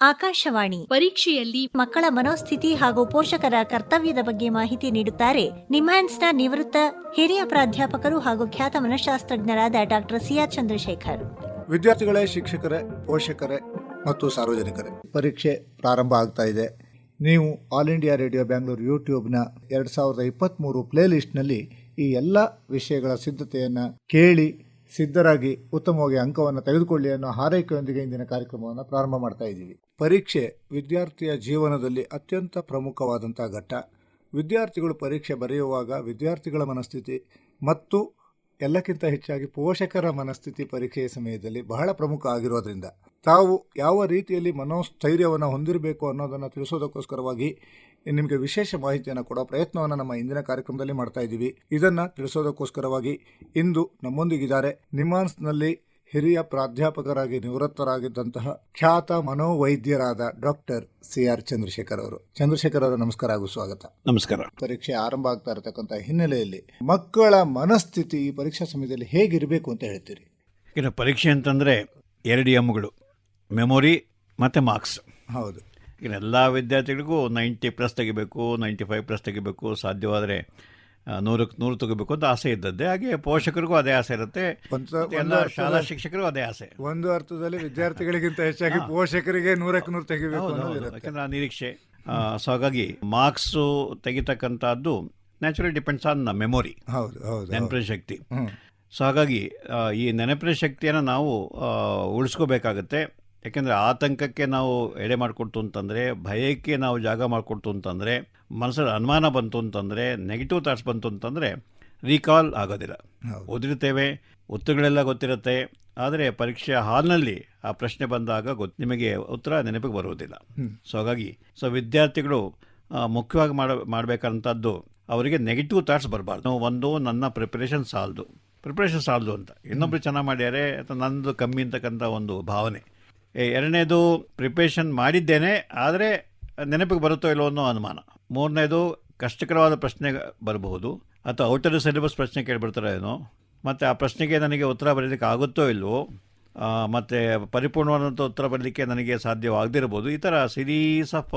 ಆಕಾಶವಾಣಿ ಪರೀಕ್ಷೆಯಲ್ಲಿ ಮಕ್ಕಳ ಮನೋಸ್ಥಿತಿ ಹಾಗೂ ಪೋಷಕರ ಕರ್ತವ್ಯದ ಬಗ್ಗೆ ಮಾಹಿತಿ ನೀಡುತ್ತಾರೆ. ನಿಮ್ಹಾನ್ಸ್ನ ನಿವೃತ್ತ ಹಿರಿಯ ಪ್ರಾಧ್ಯಾಪಕರು ಹಾಗೂ ಖ್ಯಾತ ಮನಃಶಾಸ್ತ್ರಜ್ಞರಾದ ಡಾಕ್ಟರ್ ಸಿಆರ್ ಚಂದ್ರಶೇಖರ್. ವಿದ್ಯಾರ್ಥಿಗಳೇ, ಶಿಕ್ಷಕರೇ, ಪೋಷಕರೇ ಮತ್ತು ಸಾರ್ವಜನಿಕರೇ, ಪರೀಕ್ಷೆ ಪ್ರಾರಂಭ ಆಗ್ತಾ ಇದೆ. ನೀವು ಆಲ್ ಇಂಡಿಯಾ ರೇಡಿಯೋ ಬ್ಯಾಂಗ್ಳೂರು ಯೂಟ್ಯೂಬ್ನ ಎರಡು ಸಾವಿರದ ಇಪ್ಪತ್ತ್ಮೂರು ಪ್ಲೇಲಿಸ್ಟ್ನಲ್ಲಿ ಈ ಎಲ್ಲ ವಿಷಯಗಳ ಸಿದ್ಧತೆಯನ್ನು ಕೇಳಿ, ಸಿದ್ಧರಾಗಿ ಉತ್ತಮವಾಗಿ ಅಂಕವನ್ನು ತೆಗೆದುಕೊಳ್ಳಿ ಅನ್ನೋ ಹಾರೈಕೆಯೊಂದಿಗೆ ಇಂದಿನ ಕಾರ್ಯಕ್ರಮವನ್ನು ಪ್ರಾರಂಭ ಮಾಡ್ತಾ ಇದ್ದೀವಿ. ಪರೀಕ್ಷೆ ವಿದ್ಯಾರ್ಥಿಯ ಜೀವನದಲ್ಲಿ ಅತ್ಯಂತ ಪ್ರಮುಖವಾದಂಥ ಘಟ್ಟ. ವಿದ್ಯಾರ್ಥಿಗಳು ಪರೀಕ್ಷೆ ಬರೆಯುವಾಗ ವಿದ್ಯಾರ್ಥಿಗಳ ಮನಸ್ಥಿತಿ ಮತ್ತು ಎಲ್ಲಕ್ಕಿಂತ ಹೆಚ್ಚಾಗಿ ಪೋಷಕರ ಮನಸ್ಥಿತಿ ಪರೀಕ್ಷೆಯ ಸಮಯದಲ್ಲಿ ಬಹಳ ಪ್ರಮುಖ ಆಗಿರೋದ್ರಿಂದ ತಾವು ಯಾವ ರೀತಿಯಲ್ಲಿ ಮನೋಸ್ಥೈರ್ಯವನ್ನು ಹೊಂದಿರಬೇಕು ಅನ್ನೋದನ್ನು ತಿಳಿಸೋದಕ್ಕೋಸ್ಕರವಾಗಿ ನಿಮಗೆ ವಿಶೇಷ ಮಾಹಿತಿಯನ್ನು ಕೊಡೋ ಪ್ರಯತ್ನವನ್ನು ನಮ್ಮ ಇಂದಿನ ಕಾರ್ಯಕ್ರಮದಲ್ಲಿ ಮಾಡ್ತಾ ಇದ್ದೀವಿ. ಇದನ್ನು ತಿಳಿಸೋದಕ್ಕೋಸ್ಕರವಾಗಿ ಇಂದು ನಮ್ಮೊಂದಿಗಿದ್ದಾರೆ ನಿಮಾನ್ಸ್ನಲ್ಲಿ ಹಿರಿಯ ಪ್ರಾಧ್ಯಾಪಕರಾಗಿ ನಿವೃತ್ತರಾಗಿದ್ದಂತಹ ಖ್ಯಾತ ಮನೋವೈದ್ಯರಾದ ಡಾಕ್ಟರ್ ಸಿ ಆರ್ ಚಂದ್ರಶೇಖರ್ ಅವರು. ಚಂದ್ರಶೇಖರ್ ಅವರ ನಮಸ್ಕಾರ ಹಾಗೂ ಸ್ವಾಗತ. ನಮಸ್ಕಾರ. ಪರೀಕ್ಷೆ ಆರಂಭ ಆಗ್ತಾ ಇರತಕ್ಕಂಥ ಹಿನ್ನೆಲೆಯಲ್ಲಿ ಮಕ್ಕಳ ಮನಸ್ಥಿತಿ ಈ ಪರೀಕ್ಷಾ ಸಮಯದಲ್ಲಿ ಹೇಗಿರಬೇಕು ಅಂತ ಹೇಳ್ತೀರಿ? ಇನ್ನು ಪರೀಕ್ಷೆ ಅಂತಂದರೆ ಎರಡು ಎಮ್ಗಳು ಮೆಮೊರಿ ಮತ್ತು ಮಾರ್ಕ್ಸ್. ಹೌದು. ಇನ್ನು ಎಲ್ಲ ವಿದ್ಯಾರ್ಥಿಗಳಿಗೂ ನೈಂಟಿ ಪ್ಲಸ್ ತೆಗಿಬೇಕು ನೈಂಟಿ ಫೈವ್ ಪ್ಲಸ್ ತೆಗಿಬೇಕು ಸಾಧ್ಯವಾದರೆ ನೂರಕ್ಕೆ ನೂರು ತಗೋಬೇಕು ಅಂತ ಆಸೆ ಇದ್ದದ್ದೇ. ಹಾಗೆ ಪೋಷಕರಿಗೂ ಅದೇ ಆಸೆ ಇರುತ್ತೆ. ಎಲ್ಲ ಶಾಲಾ ಶಿಕ್ಷಕರಿಗೂ ಅದೇ ಆಸೆ. ಒಂದು ಅರ್ಥದಲ್ಲಿ ವಿದ್ಯಾರ್ಥಿಗಳಿಗಿಂತ ಹೆಚ್ಚಾಗಿ ಪೋಷಕರಿಗೆ ನೂರಕ್ಕೆ ನೂರು ತೆಗಿಬೇಕು ಯಾಕಂದ್ರೆ ನಿರೀಕ್ಷೆ. ಸೊ ಹಾಗಾಗಿ ಮಾರ್ಕ್ಸು ತೆಗಿತಕ್ಕಂಥದ್ದು ನ್ಯಾಚುರಲ್ ಡಿಪೆಂಡ್ಸ್ ಆನ್ ಮೆಮೊರಿ. ಹೌದು ಹೌದು ನೆನಪಿನ ಶಕ್ತಿ. ಸೊ ಹಾಗಾಗಿ ಈ ನೆನಪಿನ ಶಕ್ತಿಯನ್ನು ನಾವು ಉಳಿಸ್ಕೋಬೇಕಾಗತ್ತೆ. ಯಾಕೆಂದರೆ ಆತಂಕಕ್ಕೆ ನಾವು ಎಡೆ ಮಾಡಿಕೊಡ್ತು ಅಂತಂದರೆ ಭಯಕ್ಕೆ ನಾವು ಜಾಗ ಮಾಡಿಕೊಡ್ತು ಅಂತಂದರೆ ಮನಸ್ಸಲ್ಲಿ ಅನುಮಾನ ಬಂತು ಅಂತಂದರೆ ನೆಗೆಟಿವ್ ಥಾಟ್ಸ್ ಬಂತು ಅಂತಂದರೆ ರೀಕಾಲ್ ಆಗೋದಿಲ್ಲ. ಓದಿರ್ತೇವೆ ಉತ್ತರಗಳೆಲ್ಲ ಗೊತ್ತಿರುತ್ತೆ ಆದರೆ ಪರೀಕ್ಷೆ ಹಾಲ್ನಲ್ಲಿ ಆ ಪ್ರಶ್ನೆ ಬಂದಾಗ ಗೊತ್ತು ನಿಮಗೆ ಉತ್ತರ ನೆನಪಿಗೆ ಬರುವುದಿಲ್ಲ. ಸೊ ಹಾಗಾಗಿ ಸೊ ವಿದ್ಯಾರ್ಥಿಗಳು ಮುಖ್ಯವಾಗಿ ಮಾಡ ಮಾಡಬೇಕಂತದ್ದು ಅವರಿಗೆ ನೆಗೆಟಿವ್ ಥಾಟ್ಸ್ ಬರಬಾರ್ದು. ಒಂದು ನನ್ನ ಪ್ರಿಪ್ರೇಷನ್ ಸಾಲದು. ಪ್ರಿಪ್ರೇಷನ್ ಸಾಲದು ಅಂತ. ಇನ್ನೊಬ್ರು ಚೆನ್ನಾಗಿ ಮಾಡ್ಯಾರೆ ಅಥವಾ ನಂದು ಕಮ್ಮಿ ಅಂತಕ್ಕಂಥ ಒಂದು ಭಾವನೆ. ಎರಡನೇದು ಪ್ರಿಪ್ರೇಷನ್ ಮಾಡಿದ್ದೇನೆ ಆದರೆ ನೆನಪಿಗೆ ಬರುತ್ತೋ ಇಲ್ಲೋ ಅನ್ನೋ ಅನುಮಾನ. ಮೂರನೇದು ಕಷ್ಟಕರವಾದ ಪ್ರಶ್ನೆ ಬರಬಹುದು. ಅಥವಾ ಔಟರ್ ಸಿಲೆಬಸ್ ಪ್ರಶ್ನೆ ಕೇಳಿಬಿಡ್ತಾರೆ ಏನೋ. ಮತ್ತು ಆ ಪ್ರಶ್ನೆಗೆ ನನಗೆ ಉತ್ತರ ಬರೀಲಿಕ್ಕೆ ಆಗುತ್ತೋ ಇಲ್ವೋ. ಆ, ಮತ್ತೆ ಪರಿಪೂರ್ಣವಾದಂಥ ಉತ್ತರ ಬರಲಿಕ್ಕೆ ನನಗೆ ಸಾಧ್ಯವಾಗದಿರ್ಬೋದು ಈ ಥರ ಸಿರೀಸ್ ಆಫ್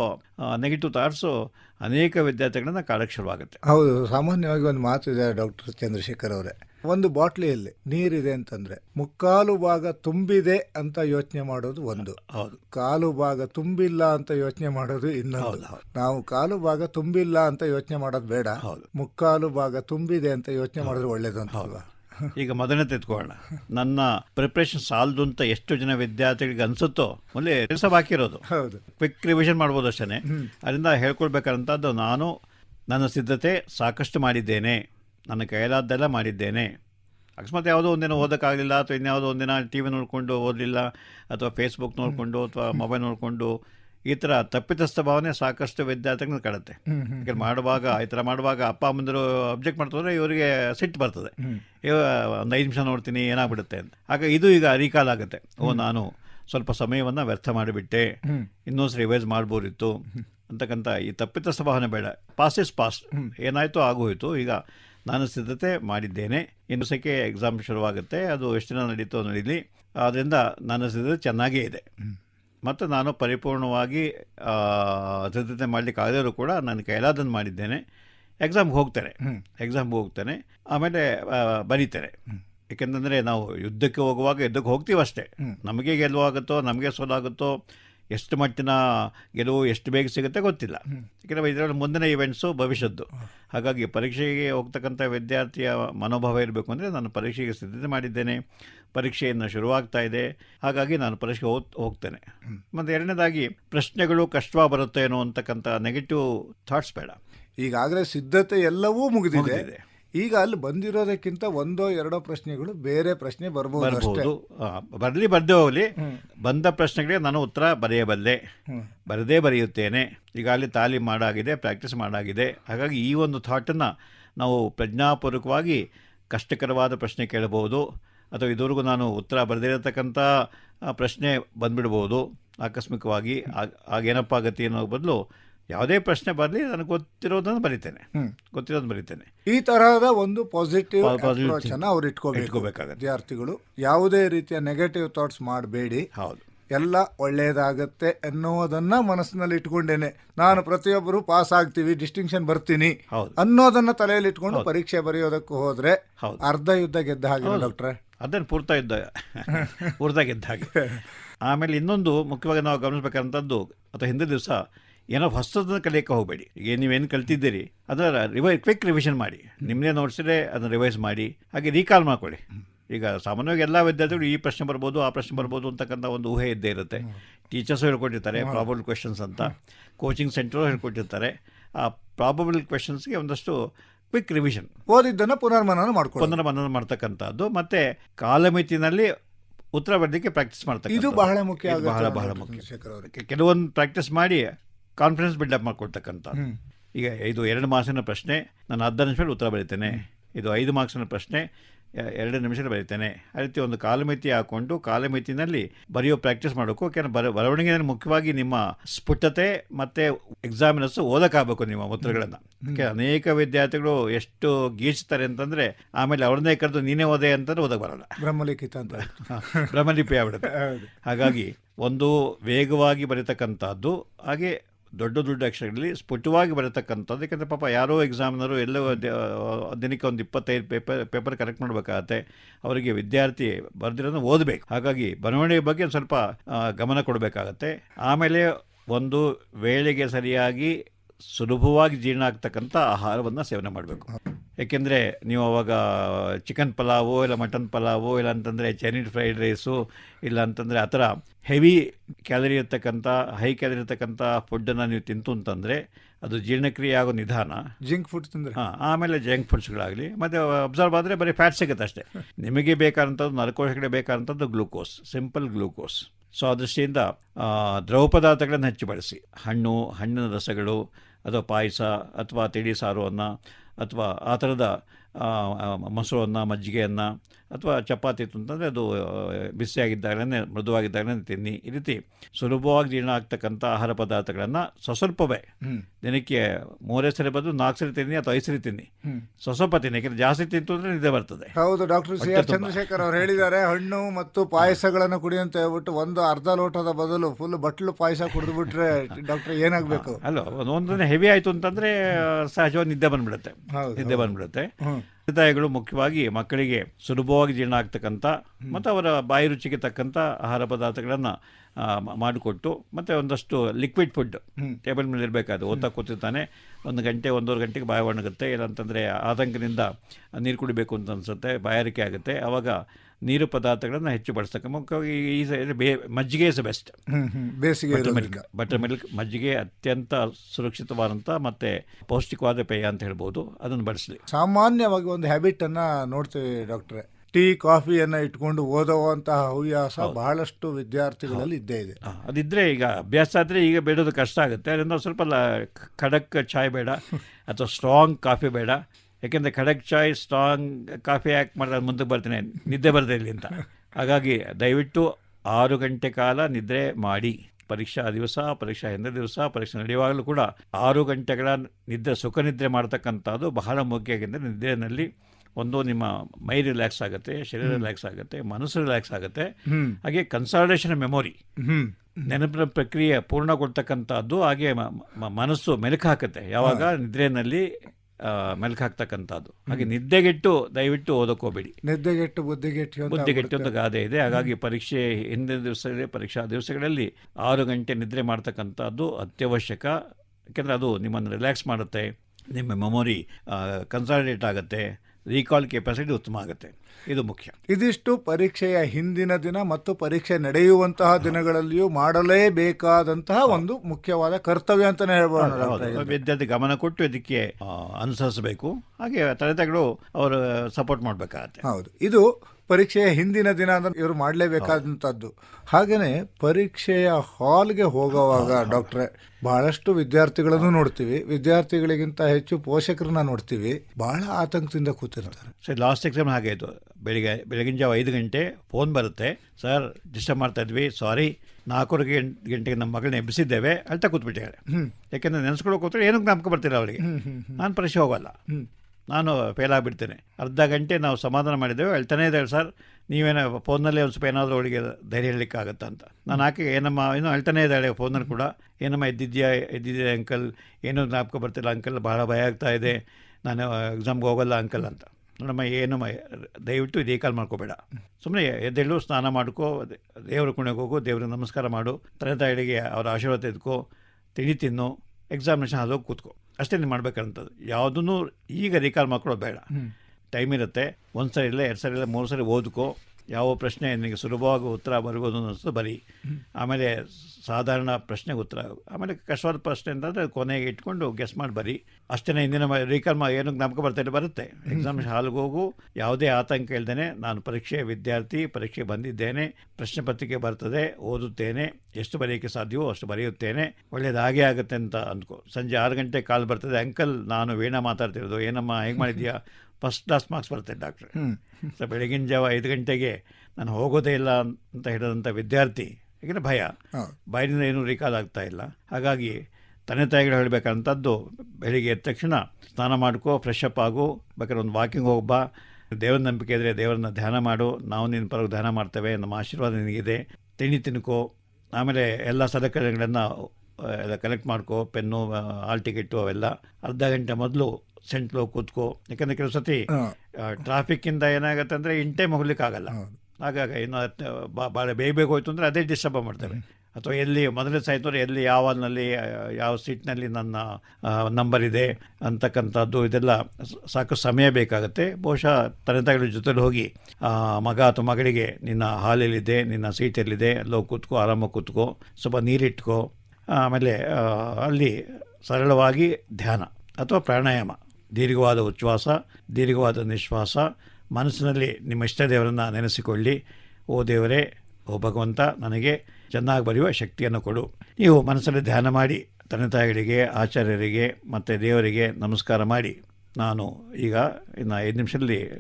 ನೆಗೆಟಿವ್ ಥಾಟ್ಸು ಅನೇಕ ವಿದ್ಯಾರ್ಥಿಗಳನ್ನ ಕಾಡಕ್ಕೆ ಶುರುವಾಗುತ್ತೆ ಹೌದು ಸಾಮಾನ್ಯವಾಗಿ ಒಂದು ಮಾತು ಇದೆ ಡಾಕ್ಟರ್ ಚಂದ್ರಶೇಖರ್ ಅವರೇ. ಒಂದು ಬಾಟ್ಲಿಯಲ್ಲಿ ನೀರಿದೆ ಅಂತಂದ್ರೆ ಮುಕ್ಕಾಲು ಭಾಗ ತುಂಬಿದೆ ಅಂತ ಯೋಚನೆ ಮಾಡೋದು ಒಂದು. ಹೌದು. ಕಾಲು ಭಾಗ ತುಂಬಿಲ್ಲ ಅಂತ ಯೋಚನೆ ಮಾಡೋದು ಇನ್ನೊಂದು. ಹೌದು, ಹೌದು. ನಾವು ಕಾಲು ಭಾಗ ತುಂಬಿಲ್ಲ ಅಂತ ಯೋಚನೆ ಮಾಡೋದು ಬೇಡ. ಹೌದು. ಮುಕ್ಕಾಲು ಭಾಗ ತುಂಬಿದೆ ಅಂತ ಯೋಚನೆ ಮಾಡೋದು ಒಳ್ಳೇದು ಅಂತ ಅಲ್ವಾ ಈಗ ಮೊದಲನೇ ತೆಗೆದುಕೊಳ್ಳೋಣ ನನ್ನ ಪ್ರಿಪ್ರೇಷನ್ ಸಾಲದು ಅಂತ ಎಷ್ಟು ಜನ ವಿದ್ಯಾರ್ಥಿಗಳಿಗೆ ಅನ್ಸುತ್ತೋ ಮೊದಲೇ ಕೆಲಸ ಬಾಕಿ ಇರೋದು. ಹೌದು. ಕ್ವಿಕ್ ರಿವಿಷನ್ ಮಾಡ್ಬೋದು ಅಷ್ಟೇ ಅದರಿಂದ ಹೇಳ್ಕೊಳ್ಬೇಕಾದಂಥದ್ದು ನಾನು ನನ್ನ ಸಿದ್ಧತೆ ಸಾಕಷ್ಟು ಮಾಡಿದ್ದೇನೆ. ನನ್ನ ಕೈಲಾದ್ದೆಲ್ಲ ಮಾಡಿದ್ದೇನೆ. ಅಕಸ್ಮಾತ್ ಯಾವುದೋ ಒಂದಿನ ಓದೋಕ್ಕಾಗಲಿಲ್ಲ ಅಥವಾ ಇನ್ಯಾವುದೋ ಒಂದಿನ ಟಿ ವಿ ನೋಡಿಕೊಂಡು ಓದಲಿಲ್ಲ ಅಥವಾ ಫೇಸ್ಬುಕ್ ನೋಡಿಕೊಂಡು ಅಥವಾ ಮೊಬೈಲ್ ನೋಡಿಕೊಂಡು ಈ ಥರ ತಪ್ಪಿತಸ್ಥ ಭಾವನೆ ಸಾಕಷ್ಟು ವಿದ್ಯಾರ್ಥಿಗಳನ್ನ ಕಾಡುತ್ತೆ ಯಾಕಂದ್ರೆ ಮಾಡುವಾಗ ಈ ಥರ ಮಾಡುವಾಗ ಅಪ್ಪ ಅಮ್ಮಂದರು ಅಬ್ಜೆಕ್ಟ್ ಮಾಡ್ತಾರೆ ಇವರಿಗೆ ಸಿಟ್ಟು ಬರ್ತದೆ. ಒಂದು ಐದು ನಿಮಿಷ ನೋಡ್ತೀನಿ ಏನಾಗ್ಬಿಡುತ್ತೆ ಅಂತ. ಆಗ ಇದು ಈಗ ರೀಕಾಲ್ ಆಗುತ್ತೆ. ಓ ನಾನು ಸ್ವಲ್ಪ ಸಮಯವನ್ನು ವ್ಯರ್ಥ ಮಾಡಿಬಿಟ್ಟೆ ಇನ್ನೂ ರಿವೈಸ್ ಮಾಡ್ಬೋದಿತ್ತು ಅಂತಕ್ಕಂಥ ಈ ತಪ್ಪಿತಸ್ಥ ಭಾವನೆ ಬೇಡ. ಪಾಸ್ ಇಸ್ ಪಾಸ್ ಏನಾಯಿತು ಆಗೋಯಿತು. ಈಗ ನಾನು ಸಿದ್ಧತೆ ಮಾಡಿದ್ದೇನೆ. ಇನ್ನು ಸೆಕೆ ಎಕ್ಸಾಮ್ ಶುರುವಾಗುತ್ತೆ. ಅದು ಎಷ್ಟು ದಿನ ನಡೀತೋ ನಡೀಲಿ ಆದ್ದರಿಂದ ನನ್ನ ಸಿದ್ಧತೆ ಚೆನ್ನಾಗೇ ಇದೆ. ಮತ್ತು ನಾನು ಪರಿಪೂರ್ಣವಾಗಿ ಸಿದ್ಧತೆ ಮಾಡಲಿಕ್ಕೆ ಆಗದೇ ಕೂಡ ನಾನು ಕೈಲಾದನ್ನು ಮಾಡಿದ್ದೇನೆ. ಎಕ್ಸಾಮ್ಗೆ ಹೋಗ್ತಾರೆ ಎಕ್ಸಾಮ್ಗೆ ಹೋಗ್ತಾನೆ. ಆಮೇಲೆ ಬರೀತಾರೆ ಏಕೆಂತಂದರೆ ನಾವು ಯುದ್ಧಕ್ಕೆ ಹೋಗುವಾಗ ಯುದ್ಧಕ್ಕೆ ಹೋಗ್ತೀವಷ್ಟೇ. ನಮಗೆ ಗೆಲುವಾಗುತ್ತೋ ನಮಗೆ ಸೋಲಾಗುತ್ತೋ ಎಷ್ಟು ಮಟ್ಟಿನ ಗೆಲುವು ಎಷ್ಟು ಬೇಗ ಸಿಗುತ್ತೆ ಗೊತ್ತಿಲ್ಲ. ಯಾಕೆಂದರೆ ಇದರಲ್ಲಿ ಮುಂದಿನ ಇವೆಂಟ್ಸು ಭವಿಷ್ಯದ್ದು. ಹಾಗಾಗಿ ಪರೀಕ್ಷೆಗೆ ಹೋಗ್ತಕ್ಕಂಥ ವಿದ್ಯಾರ್ಥಿಯ ಮನೋಭಾವ ಇರಬೇಕು ಅಂದರೆ ನಾನು ಪರೀಕ್ಷೆಗೆ ಸಿದ್ಧತೆ ಮಾಡಿದ್ದೇನೆ. ಪರೀಕ್ಷೆಯನ್ನು ಶುರುವಾಗ್ತಾ ಇದೆ. ಹಾಗಾಗಿ ನಾನು ಪರೀಕ್ಷೆಗೆ ಹೋಗ್ ಹೋಗ್ತೇನೆ. ಮತ್ತು ಎರಡನೇದಾಗಿ ಪ್ರಶ್ನೆಗಳು ಕಷ್ಟವಾಗಿ ಬರುತ್ತೇನೋ ಅಂತಕ್ಕಂಥ ನೆಗೆಟಿವ್ ಥಾಟ್ಸ್ ಬೇಡ. ಈಗಾಗಲೇ ಸಿದ್ಧತೆ ಎಲ್ಲವೂ ಮುಗಿದಿದೆ. ಈಗ ಅಲ್ಲಿ ಬಂದಿರೋದಕ್ಕಿಂತ ಒಂದೋ ಎರಡೋ ಪ್ರಶ್ನೆಗಳು ಬೇರೆ ಪ್ರಶ್ನೆ ಬರಬಹುದು ಅಷ್ಟೇ. ಬರ್ಬೋದು. ಬರಲಿ ಬರ್ದೇ ಹೋಗಲಿ. ಬಂದ ಪ್ರಶ್ನೆಗಳಿಗೆ ನಾನು ಉತ್ತರ ಬರೆಯಬಲ್ಲೆ. ಬರದೇ ಬರೆಯುತ್ತೇನೆ. ಅಲ್ಲಿ ತಾಲೀಮ್ ಮಾಡಾಗಿದೆ ಪ್ರಾಕ್ಟೀಸ್ ಮಾಡಾಗಿದೆ. ಹಾಗಾಗಿ ಈ ಒಂದು ಥಾಟನ್ನು ನಾವು ಪ್ರಜ್ಞಾಪೂರ್ವಕವಾಗಿ ಕಷ್ಟಕರವಾದ ಪ್ರಶ್ನೆ ಕೇಳಬಹುದು ಅಥವಾ ಇದುವರೆಗೂ ನಾನು ಉತ್ತರ ಬರೆದಿರತಕ್ಕಂಥ ಪ್ರಶ್ನೆ ಬಂದ್ಬಿಡ್ಬೋದು. ಆಕಸ್ಮಿಕವಾಗಿ ಆಗ- ಏನಪ್ಪ ಆಗತ್ತೆ ಅನ್ನೋ ಬದಲು ಯಾವುದೇ ಪ್ರಶ್ನೆ ಬರಲಿ ನನಗೆ ಗೊತ್ತಿರೋದನ್ನು ಬರಿತೇನೆ. ಗೊತ್ತಿರೋದನ್ನು ಬರಿತೇನೆ. ಈ ತರಹದ ಒಂದು ಪಾಸಿಟಿವ್ Pa- ಅಪ್ರೋಚ್ ಅನ್ನ ಅವ್ರು ಇಟ್ಕೋಬೇಕು ಇಟ್ಕೋಬೇಕಾಗತ್ತೆ. ವಿದ್ಯಾರ್ಥಿಗಳು. ಯಾವುದೇ ರೀತಿಯ ನೆಗೆಟಿವ್ ಥಾಟ್ಸ್ ಮಾಡಬೇಡಿ. ಹೌದು. ಎಲ್ಲ ಒಳ್ಳೆಯದಾಗತ್ತೆ ಅನ್ನೋದನ್ನ ಮನಸ್ಸಿನಲ್ಲಿ ಇಟ್ಕೊಂಡೇನೆ. ನಾನು ಪ್ರತಿಯೊಬ್ಬರು ಪಾಸ್ ಆಗ್ತೀವಿ ಡಿಸ್ಟಿಂಕ್ಷನ್ ಬರ್ತೀನಿ ಹೌದು. ಅನ್ನೋದನ್ನ ತಲೆಯಲ್ಲಿ ಇಟ್ಕೊಂಡು ಪರೀಕ್ಷೆ ಬರೆಯೋದಕ್ಕೂ ಹೋದ್ರೆ ಹೌದು. ಅರ್ಧ ಯುದ್ಧ ಗೆದ್ದ ಹಾಗೆ ಡಾಕ್ಟ್ರೆ. ಅದನ್ನು ಪೂರ್ತ ಯುದ್ಧ? ಪೂರ್ತ ಗೆದ್ದ ಹಾಗೆ. ಆಮೇಲೆ ಇನ್ನೊಂದು ಮುಖ್ಯವಾಗಿ ನಾವು ಗಮನಿಸಬೇಕಂತದ್ದು ಅಥವಾ ಹಿಂದಿನ ದಿವಸ ಏನೋ ಹೊಸದನ್ನು ಕಲಿಯೋಕ್ಕೆ ಹೋಗಬೇಡಿ. ಈಗ ನೀವೇನು ಕಲ್ತಿದ್ದೀರಿ ಅದರ ರಿವೈ ಕ್ವಿಕ್ ರಿವಿಷನ್ ಮಾಡಿ. ನಿಮ್ಮದೇ ನೋಡ್ಸಿದ್ರೆ ಅದನ್ನು ರಿವೈಸ್ ಮಾಡಿ ಹಾಗೆ ರೀಕಾಲ್ ಮಾಡ್ಕೊಳ್ಳಿ. ಈಗ ಸಾಮಾನ್ಯವಾಗಿ ಎಲ್ಲ ವಿದ್ಯಾರ್ಥಿಗಳು ಈ ಪ್ರಶ್ನೆ ಬರ್ಬೋದು ಆ ಪ್ರಶ್ನೆ ಬರ್ಬೋದು ಅಂತಕ್ಕಂಥ ಒಂದು ಊಹೆ ಇದ್ದೇ ಇರುತ್ತೆ. ಟೀಚರ್ಸು ಹೇಳ್ಕೊಟ್ಟಿರ್ತಾರೆ ಪ್ರಾಬಲ್ ಕ್ವೆಶನ್ಸ್ ಅಂತ. ಕೋಚಿಂಗ್ ಸೆಂಟರ್ ಹೇಳ್ಕೊಟ್ಟಿರ್ತಾರೆ. ಆ ಪ್ರಾಬಬಲ್ ಕ್ವೆಶನ್ಸ್ಗೆ ಒಂದಷ್ಟು ಕ್ವಿಕ್ ರಿವಿಷನ್ ಓದಿದ್ದನ್ನು ಪುನರ್ಮನನ ಮಾಡ್ಕೊಂಡು ಪುನರ್ಮನನ ಮಾಡ್ತಕ್ಕಂಥದ್ದು ಮತ್ತೆ ಕಾಲಮಿತಿನಲ್ಲಿ ಉತ್ತರ ಬರಲಿಕ್ಕೆ ಪ್ರಾಕ್ಟೀಸ್ ಇದು ಬಹಳ ಮುಖ್ಯ ಬಹಳ ಬಹಳ ಮುಖ್ಯ. ಕೆಲವೊಂದು ಪ್ರಾಕ್ಟೀಸ್ ಮಾಡಿ ಕಾನ್ಫಿಡೆನ್ಸ್ ಬಿಲ್ಡಪ್ ಮಾಡ್ಕೊಳ್ತಕ್ಕಂಥ ಈಗ ಇದು ಎರಡು ಮಾಸಿನ ಪ್ರಶ್ನೆ ನಾನು ಹದಿನೈದು ನಿಮಿಷದಲ್ಲಿ ಉತ್ತರ ಬರೀತೇನೆ. ಇದು ಐದು ಮಾರ್ಕ್ಸಿನ ಪ್ರಶ್ನೆ ಎರಡು ನಿಮಿಷದಲ್ಲಿ ಬರೀತೇನೆ. ಆ ರೀತಿ ಒಂದು ಕಾಲಮಿತಿ ಹಾಕೊಂಡು ಕಾಲಮಿತಿನಲ್ಲಿ ಬರೆಯೋ ಪ್ರಾಕ್ಟೀಸ್ ಮಾಡಬೇಕು ಯಾಕೆಂದ್ರೆ ಬರ ಬರವಣಿಗೆಯಲ್ಲಿ ಮುಖ್ಯವಾಗಿ ನಿಮ್ಮ ಸ್ಫುಟತೆ ಮತ್ತು ಎಕ್ಸಾಮಿನರ್ಸ್ ಓದಕ್ಕಾಗಬೇಕು ನಿಮ್ಮ ಉತ್ತರಗಳನ್ನು ಯಾಕೆ ಅನೇಕ ವಿದ್ಯಾರ್ಥಿಗಳು ಎಷ್ಟು ಗೀಚ್ತಾರೆ ಅಂತಂದರೆ ಆಮೇಲೆ ಅವ್ರನ್ನೇ ಕರೆದು ನೀನೇ ಓದೆ ಅಂತಂದ್ರೆ ಓದಕ್ಕೆ ಬರೋಲ್ಲ. ಬ್ರಹ್ಮಲಿಖಿತ ಅಂತ ಬ್ರಹ್ಮಲಿಪಿ ಆಗ್ಬಿಡುತ್ತೆ. ಹಾಗಾಗಿ ಒಂದು ವೇಗವಾಗಿ ಬರೀತಕ್ಕಂಥದ್ದು ಹಾಗೆ ದೊಡ್ಡ ದೊಡ್ಡ ಅಕ್ಷರಗಳಲ್ಲಿ ಸ್ಫುಟವಾಗಿ ಬರತಕ್ಕಂಥದ್ದು. ಯಾಕಂದರೆ ಪಾಪ ಯಾರೋ ಎಕ್ಸಾಮ್ನರು ಎಲ್ಲೋ ದಿನಕ್ಕೆ ಒಂದು ಇಪ್ಪತ್ತೈದು ಪೇಪರ್ ಪೇಪರ್ ಕರೆಕ್ಟ್ ಮಾಡಬೇಕಾಗತ್ತೆ. ಅವರಿಗೆ ವಿದ್ಯಾರ್ಥಿ ಬರೆದಿರೋದನ್ನ ಓದಬೇಕು. ಹಾಗಾಗಿ ಬರವಣಿಗೆ ಬಗ್ಗೆ ಸ್ವಲ್ಪ ಗಮನ ಕೊಡಬೇಕಾಗತ್ತೆ. ಆಮೇಲೆ ಒಂದು ವೇಳೆಗೆ ಸರಿಯಾಗಿ ಸುಲಭವಾಗಿ ಜೀರ್ಣ ಆಗ್ತಕ್ಕಂಥ ಆಹಾರವನ್ನು ಸೇವನೆ ಮಾಡಬೇಕು. ಏಕೆಂದರೆ ನೀವು ಅವಾಗ ಚಿಕನ್ ಪಲಾವು ಇಲ್ಲ ಮಟನ್ ಪಲಾವು ಇಲ್ಲ ಅಂತಂದರೆ ಚೈನೀಸ್ ಫ್ರೈಡ್ ರೈಸು ಇಲ್ಲ ಅಂತಂದರೆ ಆ ಥರ ಹೆವಿ ಕ್ಯಾಲರಿ ಇರ್ತಕ್ಕಂಥ ಹೈ ಕ್ಯಾಲರಿ ಇರ್ತಕ್ಕಂಥ ಫುಡ್ಡನ್ನು ನೀವು ತಿಂತು ಅಂತಂದರೆ ಅದು ಜೀರ್ಣಕ್ರಿಯೆ ಆಗೋ ನಿಧಾನ. ಜಿಂಕ್ ಫುಡ್ಸ್ ತಿಂದರೆ? ಹಾಂ ಆಮೇಲೆ ಜಂಕ್ ಫುಡ್ಸ್ಗಳಾಗಲಿ ಮತ್ತು ಅಬ್ಸರ್ವ್ ಆದರೆ ಬರೀ ಫ್ಯಾಟ್ ಸಿಗುತ್ತೆ ಅಷ್ಟೇ. ನಿಮಗೆ ಬೇಕಾದಂಥದ್ದು ನರಕೋಶಗಳಿಗೆ ಬೇಕಾದಂಥದ್ದು ಗ್ಲೂಕೋಸ್ ಸಿಂಪಲ್ ಗ್ಲೂಕೋಸ್ ಸೊ ಆ ದೃಷ್ಟಿಯಿಂದ ದ್ರವ ಪದಾರ್ಥಗಳನ್ನು ಹೆಚ್ಚು ಬಳಸಿ ಹಣ್ಣು ಹಣ್ಣಿನ ರಸಗಳು ಅಥವಾ ಪಾಯಸ ಅಥವಾ ತಿಳಿ ಸಾರು ಅನ್ನ ಅಥವಾ ಆ ಥರದ ಆ, ಆ, ಅಥವಾ ಚಪಾತಿ ಇತ್ತು ಅಂತಂದರೆ ಅದು ಬಿಸಿಯಾಗಿದ್ದಾಗಲೇ ಮೃದುವಾಗಿದ್ದಾಗಲೇ ತಿನ್ನಿ. ಈ ರೀತಿ ಸುಲಭವಾಗಿ ಜೀರ್ಣ ಆಗ್ತಕ್ಕಂಥ ಆಹಾರ ಪದಾರ್ಥಗಳನ್ನು ಸ್ವಸ್ವಲ್ಪವೇ ದಿನಕ್ಕೆ ಮೂರೇ ಸರಿ ಬದಲು ನಾಲ್ಕು ಸರಿ ತಿನ್ನಿ ಅಥವಾ ಐದು ಸರಿ ತಿನ್ನಿ. ಸ್ವಸ್ವಲ್ಪ ತಿನ್ನಿ ಯಾಕಂದರೆ ಜಾಸ್ತಿ ತಿಂತು ಅಂದರೆ ನಿದ್ದೆ ಬರ್ತದೆ. ಹೌದು ಡಾಕ್ಟರ್ ಸಿ ಆರ್ ಚಂದ್ರಶೇಖರ್ ಅವರು ಹೇಳಿದ್ದಾರೆ ಹಣ್ಣು ಮತ್ತು ಪಾಯಸಗಳನ್ನು ಕುಡಿ ಅಂತ ಹೇಳ್ಬಿಟ್ಟು ಒಂದು ಅರ್ಧ ಲೋಟದ ಬದಲು ಫುಲ್ ಬಟ್ಲು ಪಾಯಸ ಕುಡಿದು ಬಿಟ್ರೆ ಡಾಕ್ಟರ್ ಏನಾಗಬೇಕು? ಅಲ್ಲ ಒಂದೊಂದು ಹೆವಿ ಆಯಿತು ಅಂತಂದರೆ ಸಹಜವಾಗಿ ನಿದ್ದೆ ಬಂದ್ಬಿಡುತ್ತೆ. ನಿದ್ದೆ ಬಂದ್ಬಿಡುತ್ತೆ. ಉಳಿತಾಯಗಳು ಮುಖ್ಯವಾಗಿ ಮಕ್ಕಳಿಗೆ ಸುಲಭವಾಗಿ ಜೀರ್ಣ ಆಗ್ತಕ್ಕಂಥ ಮತ್ತು ಅವರ ಬಾಯಿ ರುಚಿಗೆ ತಕ್ಕಂಥ ಆಹಾರ ಪದಾರ್ಥಗಳನ್ನು ಮಾಡಿಕೊಟ್ಟು ಮತ್ತು ಒಂದಷ್ಟು ಲಿಕ್ವಿಡ್ ಫುಡ್ ಟೇಬಲ್ ಮೇಲೆ ಇರಬೇಕಾದ್ರೆ ಓದ್ತಾ ಕೂತಿರ್ತಾನೆ. ಒಂದು ಗಂಟೆ ಒಂದೂವರೆ ಗಂಟೆಗೆ ಬಾಯಿ ಒಣಗುತ್ತೆ. ಇಲ್ಲಾಂತಂದರೆ ಆತಂಕದಿಂದ ನೀರು ಕುಡಿಬೇಕು ಅಂತ ಅನಿಸುತ್ತೆ ಬಾಯಾರಿಕೆ ಆಗುತ್ತೆ. ಆವಾಗ ನೀರು ಪದಾರ್ಥಗಳನ್ನು ಹೆಚ್ಚು ಬಳಸ್ತಕ್ಕ ಮುಖ್ಯವಾಗಿ ಈ ಸೈಡ್ ಬೇ ಮಜ್ಜಿಗೆ ಇಸ್ ಬೆಸ್ಟ್ ಬೇಸಿಗೆ ಬಟರ್. ಮಿಲ್ಕ್ ಬಟರ್ ಮಿಲ್ಕ್ ಮಜ್ಜಿಗೆ ಅತ್ಯಂತ ಸುರಕ್ಷಿತವಾದಂಥ ಮತ್ತು ಪೌಷ್ಟಿಕವಾದ ಪೇಯ ಅಂತ ಹೇಳ್ಬೋದು. ಅದನ್ನು ಬಳಸಲಿ. ಸಾಮಾನ್ಯವಾಗಿ ಒಂದು ಹ್ಯಾಬಿಟನ್ನು ನೋಡ್ತೀವಿ ಡಾಕ್ಟ್ರೆ. ಟೀ ಕಾಫಿಯನ್ನು ಇಟ್ಕೊಂಡು ಓದುವಂತಹ ಹವ್ಯಾಸ ಬಹಳಷ್ಟು ವಿದ್ಯಾರ್ಥಿಗಳಲ್ಲಿ ಇದ್ದೇ ಇದೆ. ಅದಿದ್ದರೆ ಅದಿದ್ರೆ ಈಗ ಅಭ್ಯಾಸ ಆದರೆ ಈಗ ಬೇಡೋದು ಕಷ್ಟ ಆಗುತ್ತೆ. ಅದರಿಂದ ಸ್ವಲ್ಪ ಖಡಕ್ ಚಾಯ್ ಬೇಡ ಅಥವಾ ಸ್ಟ್ರಾಂಗ್ ಕಾಫಿ ಬೇಡ. ಯಾಕೆಂದರೆ ಖಡಕ್ ಚಾಯ್ ಸ್ಟ್ರಾಂಗ್ ಕಾಫಿ ಯಾಕೆ ಮಾಡಿದ್ರೆ ಮುಂದೆ ಬರ್ತೇನೆ. ನಿದ್ದೆ ಬರದೇ ಇಲ್ಲಿ ಅಂತ. ಹಾಗಾಗಿ ದಯವಿಟ್ಟು ಆರು ಗಂಟೆ ಕಾಲ ನಿದ್ರೆ ಮಾಡಿ. ಪರೀಕ್ಷಾ ದಿವಸ ಪರೀಕ್ಷಾ ಹಿಂದೆ ದಿವಸ ಪರೀಕ್ಷೆ ನಡೆಯುವಾಗಲೂ ಕೂಡ ಆರು ಗಂಟೆಗಳ ನಿದ್ರೆ ಸುಖ ನಿದ್ರೆ ಮಾಡ್ತಕ್ಕಂಥದ್ದು ಬಹಳ ಮುಖ್ಯ. ಯಾಕೆಂದರೆ ನಿದ್ರೆಯಲ್ಲಿ ಒಂದು ನಿಮ್ಮ ಮೈ ರಿಲ್ಯಾಕ್ಸ್ ಆಗುತ್ತೆ ಶರೀರ ರಿಲ್ಯಾಕ್ಸ್ ಆಗುತ್ತೆ ಮನಸ್ಸು ರಿಲ್ಯಾಕ್ಸ್ ಆಗುತ್ತೆ. ಹಾಗೆ ಕನ್ಸಾಲ್ಟೇಷನ್ ಮೆಮೊರಿ ನೆನಪಿನ ಪ್ರಕ್ರಿಯೆ ಪೂರ್ಣಗೊಳ್ತಕ್ಕಂಥದ್ದು ಹಾಗೆ ಮನಸ್ಸು ಮೆಲುಕು ಹಾಕುತ್ತೆ. ಯಾವಾಗ ನಿದ್ರೆಯಲ್ಲಿ ಆ, ಮೆಲುಕು ಹಾಕ್ತಕ್ಕಂಥದ್ದು ಹಾಗೆ ನಿದ್ದೆಗೆಟ್ಟು ದಯವಿಟ್ಟು ಓದೋಕೋಬೇಡಿ ನಿದ್ದೆಗೆಟ್ಟು ಬುದ್ಧಿಗೆಟ್ಟು ಅಂತ ಬುದ್ಧಿಗೆಟ್ಟು ಒಂದು ಗಾದೆ ಇದೆ. ಹಾಗಾಗಿ ಪರೀಕ್ಷೆ ಹಿಂದಿನ ದಿವಸಗಳಲ್ಲಿ ಪರೀಕ್ಷಾ ದಿವಸಗಳಲ್ಲಿ ಆರು ಗಂಟೆ ನಿದ್ರೆ ಮಾಡ್ತಕ್ಕಂಥದ್ದು ಅತ್ಯವಶ್ಯಕ. ಯಾಕೆಂದರೆ ಅದು ನಿಮ್ಮನ್ನು ರಿಲ್ಯಾಕ್ಸ್ ಮಾಡುತ್ತೆ ನಿಮ್ಮ ಮೆಮೊರಿ ಕನ್ಸಾಲಿಡೇಟ್ ಆಗುತ್ತೆ. ರೀಕಾಲ್ ಕೆಪಾಸಿಟಿ ಉತ್ತಮ ಆಗುತ್ತೆ. ಇದು ಮುಖ್ಯ. ಇದಿಷ್ಟು ಪರೀಕ್ಷೆಯ ಹಿಂದಿನ ದಿನ ಮತ್ತು ಪರೀಕ್ಷೆ ನಡೆಯುವಂತಹ ದಿನಗಳಲ್ಲಿಯೂ ಮಾಡಲೇಬೇಕಾದಂತಹ ಒಂದು ಮುಖ್ಯವಾದ ಕರ್ತವ್ಯ ಅಂತಾನೆ ಹೇಳ್ಬೋದು. ವಿದ್ಯಾರ್ಥಿ ಗಮನ ಕೊಟ್ಟು ಇದಕ್ಕೆ ಅನುಸರಿಸಬೇಕು. ಹಾಗೆ ತರಗತಿಗಳು ಅವರು ಸಪೋರ್ಟ್ ಮಾಡಬೇಕಾಗತ್ತೆ. ಹೌದು. ಇದು ಪರೀಕ್ಷೆಯ ಹಿಂದಿನ ದಿನ ಅಂದ್ರೆ ಇವರು ಮಾಡಲೇಬೇಕಾದಂಥದ್ದು ಹಾಗೇನೆ ಪರೀಕ್ಷೆಯ ಹಾಲ್ಗೆ ಹೋಗುವಾಗ ಡಾಕ್ಟ್ರೆ ಬಹಳಷ್ಟು ವಿದ್ಯಾರ್ಥಿಗಳನ್ನು ನೋಡ್ತೀವಿ. ವಿದ್ಯಾರ್ಥಿಗಳಿಗಿಂತ ಹೆಚ್ಚು ಪೋಷಕರನ್ನ ನೋಡ್ತೀವಿ. ಬಹಳ ಆತಂಕದಿಂದ ಕೂತಿರ್ತಾರೆ. ಸರ್ ಲಾಸ್ಟ್ ಎಕ್ಸಾಮ್ ಹಾಗೆ ಆಯಿತು. ಬೆಳಿಗ್ಗೆ ಬೆಳಗಿನ ಜಾವ ಐದು ಗಂಟೆ ಫೋನ್ ಬರುತ್ತೆ. ಸರ್ ಡಿಸ್ಟರ್ಬ್ ಮಾಡ್ತಾ ಇದ್ವಿ. ಸಾರಿ ನಾಲ್ಕೂವರೆ ಗಂಟೆ ಗಂಟೆಗೆ ನಮ್ಮ ಮಗಳನ್ನ ಎಬ್ಬಿಸಿದ್ದೇವೆ. ಅಳ್ತಾ ಕೂತ್ಬಿಟ್ಟಿದ್ದಾರೆ ಯಾಕೆಂದ್ರೆ ನೆನೆಸ್ಕೊಳ್ಳೋಕೆ ಕೂತ್ರೆ ಏನಕ್ಕೆ ನಂಬಿಕೆ ಬರ್ತಿಲ್ಲ ಅವಳಿಗೆ. ನಾನು ಪರೀಕ್ಷೆ ಹೋಗಲ್ಲ. ನಾನು ಫೇಲ್ ಆಗಿಬಿಡ್ತೇನೆ. ಅರ್ಧ ಗಂಟೆ ನಾವು ಸಮಾಧಾನ ಮಾಡಿದ್ದೇವೆ. ಹೇಳ್ತಾನೆ ಇದ್ದಾಳೆ ಸರ್, ನೀವೇನೋ ಫೋನಲ್ಲಿ ಒಂದು ಸ್ವಲ್ಪ ಏನಾದರೂ ಅವಳಿಗೆ ಧೈರ್ಯ ಹೇಳಲಿಕ್ಕಾಗತ್ತಾ ಅಂತ. ನಾನು ಆಕೆ ಏನಮ್ಮ ಏನೋ ಹೇಳ್ತಾನೆ ಇದ್ದಾಳೆ ಫೋನಲ್ಲಿ ಕೂಡ. ಏನಮ್ಮ, ಎದ್ದಿದ್ಯಾ? ಎದ್ದಿದ್ಯಾ ಅಂಕಲ್? ಏನೂ ಜ್ಞಾಪಕ ಬರ್ತಿಲ್ಲ. ಅಂಕಲ್ ಭಾಳ ಭಯ ಆಗ್ತಾ ಇದೆ. ನಾನು ಎಕ್ಸಾಮ್ಗೆ ಹೋಗಲ್ಲ ಅಂಕಲ್ ಅಂತ. ನೋಡಮ್ಮ, ಏನಮ್ಮ, ದಯವಿಟ್ಟು ಇದೇ ಕಾಲ್ ಮಾಡ್ಕೋಬೇಡ. ಸುಮ್ಮನೆ ಎದ್ದೇಳು, ಸ್ನಾನ ಮಾಡ್ಕೋ ದೇವ್ರ ಕುಣೆಗೆ ಹೋಗು, ದೇವ್ರಿಗೆ ನಮಸ್ಕಾರ ಮಾಡು. ತಂದೆ ತಾಯಿಗೆ ಅವರ ಆಶೀರ್ವಾದ ಎದ್ಕೋ ತಿಳಿ ತಿನ್ನು ಎಕ್ಸಾಮಿನೇಷನ್ ಹಾಲೋಗಿ ಕೂತ್ಕೋ. ಅಷ್ಟೇ ನೀವು ಮಾಡ್ಬೇಕಂತದ್ದು. ಯಾವುದನ್ನು ಈಗ ರೀಕಾಲ್ ಮಾಡ್ಕೊಳ್ಳೋದು ಬೇಡ. ಟೈಮ್ ಇರುತ್ತೆ. ಒಂದು ಸರಿ ಇಲ್ಲ ಎರಡು ಸರಿ ಇಲ್ಲ ಮೂರು ಸರಿ ಓದ್ಕೋ. ಯಾವ ಪ್ರಶ್ನೆ ನಿನಗೆ ಸುಲಭವಾಗಿ ಉತ್ತರ ಬರ್ಬೋದು ಅನ್ನಿಸ್ತು ಬರೀ. ಆಮೇಲೆ ಸಾಧಾರಣ ಪ್ರಶ್ನೆಗೆ ಉತ್ತರ. ಆಮೇಲೆ ಕಷ್ಟವಾದ ಪ್ರಶ್ನೆ ಅಂತಂದರೆ ಕೊನೆಗೆ ಇಟ್ಕೊಂಡು ಗೆಸ್ ಮಾಡಿ ಬರೀ. ಅಷ್ಟೇ ಹಿಂದಿನ ರೀಕಾಲ್ ಮಾ ಏನು ಜ್ಞಾಪಕ ಬರ್ತಾ ಬರುತ್ತೆ. ಎಕ್ಸಾಮ್ ಹಾಲ್ಗೆ ಹೋಗು, ಯಾವುದೇ ಆತಂಕ ಇಲ್ದೇನೆ ನಾನು ಪರೀಕ್ಷೆ ವಿದ್ಯಾರ್ಥಿ ಪರೀಕ್ಷೆ ಬಂದಿದ್ದೇನೆ, ಪ್ರಶ್ನೆ ಪತ್ರಿಕೆ ಬರ್ತದೆ, ಓದುತ್ತೇನೆ, ಎಷ್ಟು ಬರೆಯೋಕ್ಕೆ ಸಾಧ್ಯವೋ ಅಷ್ಟು ಬರೆಯುತ್ತೇನೆ, ಒಳ್ಳೇದು ಹಾಗೆ ಆಗುತ್ತೆ ಅಂತ ಅಂದ್ಕೋ. ಸಂಜೆ ಆರು ಗಂಟೆ ಕಾಲ್ ಬರ್ತದೆ, ಅಂಕಲ್, ನಾನು ವೀಣಾ ಮಾತಾಡ್ತಿರೋದು, ಏನಮ್ಮ, ಹೆಂಗೆ ಮಾಡಿದ್ಯಾ ಫಸ್ಟ್ ಕ್ಲಾಸ್ ಮಾರ್ಕ್ಸ್ ಬರುತ್ತೆ ಡಾಕ್ಟ್ರೆ. ಸೊ ಬೆಳಗಿನ ಜಾವ ಐದು ಗಂಟೆಗೆ ನಾನು ಹೋಗೋದೇ ಇಲ್ಲ ಅಂತ ಹೇಳಿದಂಥ ವಿದ್ಯಾರ್ಥಿ ಯಾಕೆಂದರೆ ಭಯ. ಭಯದಿಂದ ಏನೂ ರೀಕಾಲ್ ಆಗ್ತಾ ಇಲ್ಲ. ಹಾಗಾಗಿ ತಂದೆ ತಾಯಿಗಳು ಹೇಳಬೇಕಂಥದ್ದು ಬೆಳಿಗ್ಗೆ ಎದ್ದ ತಕ್ಷಣ ಸ್ನಾನ ಮಾಡ್ಕೋ ಫ್ರೆಶ್ ಅಪ್ ಆಗು ಬೇಕಾದ್ರೆ ಒಂದು ವಾಕಿಂಗ್ ಹೋಗ್ಬಾ ದೇವರ ನಂಬಿಕೆ ಇದ್ದರೆ ದೇವರನ್ನ ಧ್ಯಾನ ಮಾಡು. ನಾವು ನಿನ್ನ ಪರವಾಗಿ ಧ್ಯಾನ ಮಾಡ್ತೇವೆ ನಮ್ಮ ಆಶೀರ್ವಾದ ನಿನಗಿದೆ. ತಿಂಡಿ ತಿನ್ಕೋ. ಆಮೇಲೆ ಎಲ್ಲ ಸಲಕರಣೆಗಳನ್ನು ಎಲ್ಲ ಕಲೆಕ್ಟ್ ಮಾಡ್ಕೋ. ಪೆನ್ನು ಹಾಲ್ ಟಿಕೆಟು ಅವೆಲ್ಲ. ಅರ್ಧ ಗಂಟೆ ಮೊದಲು ಸೆಂಟ್ಲು ಕೂತ್ಕೋ. ಯಾಕಂದರೆ ಕೆಲವು ಸತಿ ಟ್ರಾಫಿಕ್ ಟ್ರಾಫಿಕ್ಕಿಂದ ಏನಾಗುತ್ತೆ ಅಂದರೆ ಇನ್ ಟೈಮ್ ಹೋಗ್ಲಿಕ್ಕಾಗಲ್ಲ. ಆಗಾಗ ಇನ್ನು ಭಾಳ ಬೇಗ ಬೇಗ ಹೋಯ್ತು ಅಂದರೆ ಅದೇ ಡಿಸ್ಟರ್ಬ್ ಮಾಡ್ತಾರೆ ಅಥವಾ ಎಲ್ಲಿ ಮೊದಲನೇ ಸಾಯ್ತು ಎಲ್ಲಿ ಯಾವ ಹಾಲ್ನಲ್ಲಿ ಯಾವ ಸೀಟ್ನಲ್ಲಿ ನನ್ನ ನಂಬರ್ ಇದೆ ಅಂತಕ್ಕಂಥದ್ದು ಇದೆಲ್ಲ ಸಾಕು ಸಮಯ ಬೇಕಾಗುತ್ತೆ. ಬಹುಶಃ ತಂದೆ ತಾಯಿಗಳ ಜೊತೆಲಿ ಹೋಗಿ ಮಗ ಅಥವಾ ಮಗಳಿಗೆ ನಿನ್ನ ಹಾಲೆಲ್ಲಿದೆ ನಿನ್ನ ಸೀಟ್ ಎಲ್ಲಿದೆ ಎಲ್ಲೋ ಕೂತ್ಕೋ ಆರಾಮಾಗಿ ಕೂತ್ಕೋ ಸ್ವಲ್ಪ ನೀರಿಟ್ಕೋ. ಆಮೇಲೆ ಅಲ್ಲಿ ಸರಳವಾಗಿ ಧ್ಯಾನ ಅಥವಾ ಪ್ರಾಣಾಯಾಮ. ದೀರ್ಘವಾದ ಉಚ್ಛ್ವಾಸ ದೀರ್ಘವಾದ ನಿಶ್ವಾಸ ಮನಸ್ಸಿನಲ್ಲಿ ನಿಮ್ಮ ಇಷ್ಟ ದೇವರನ್ನು ನೆನೆಸಿಕೊಳ್ಳಿ. ಓ ದೇವರೇ ಓ ಭಗವಂತ ನನಗೆ ಚೆನ್ನಾಗಿ ಬರೆಯುವ ಶಕ್ತಿಯನ್ನು ಕೊಡು. ನೀವು ಮನಸ್ಸಲ್ಲಿ ಧ್ಯಾನ ಮಾಡಿ ತಂದೆ ತಾಯಿಗಳಿಗೆ ಆಚಾರ್ಯರಿಗೆ ಮತ್ತು ದೇವರಿಗೆ ನಮಸ್ಕಾರ ಮಾಡಿ. ನಾನು ಈಗ ಇನ್ನು ಐದು ನಿಮಿಷದಲ್ಲಿ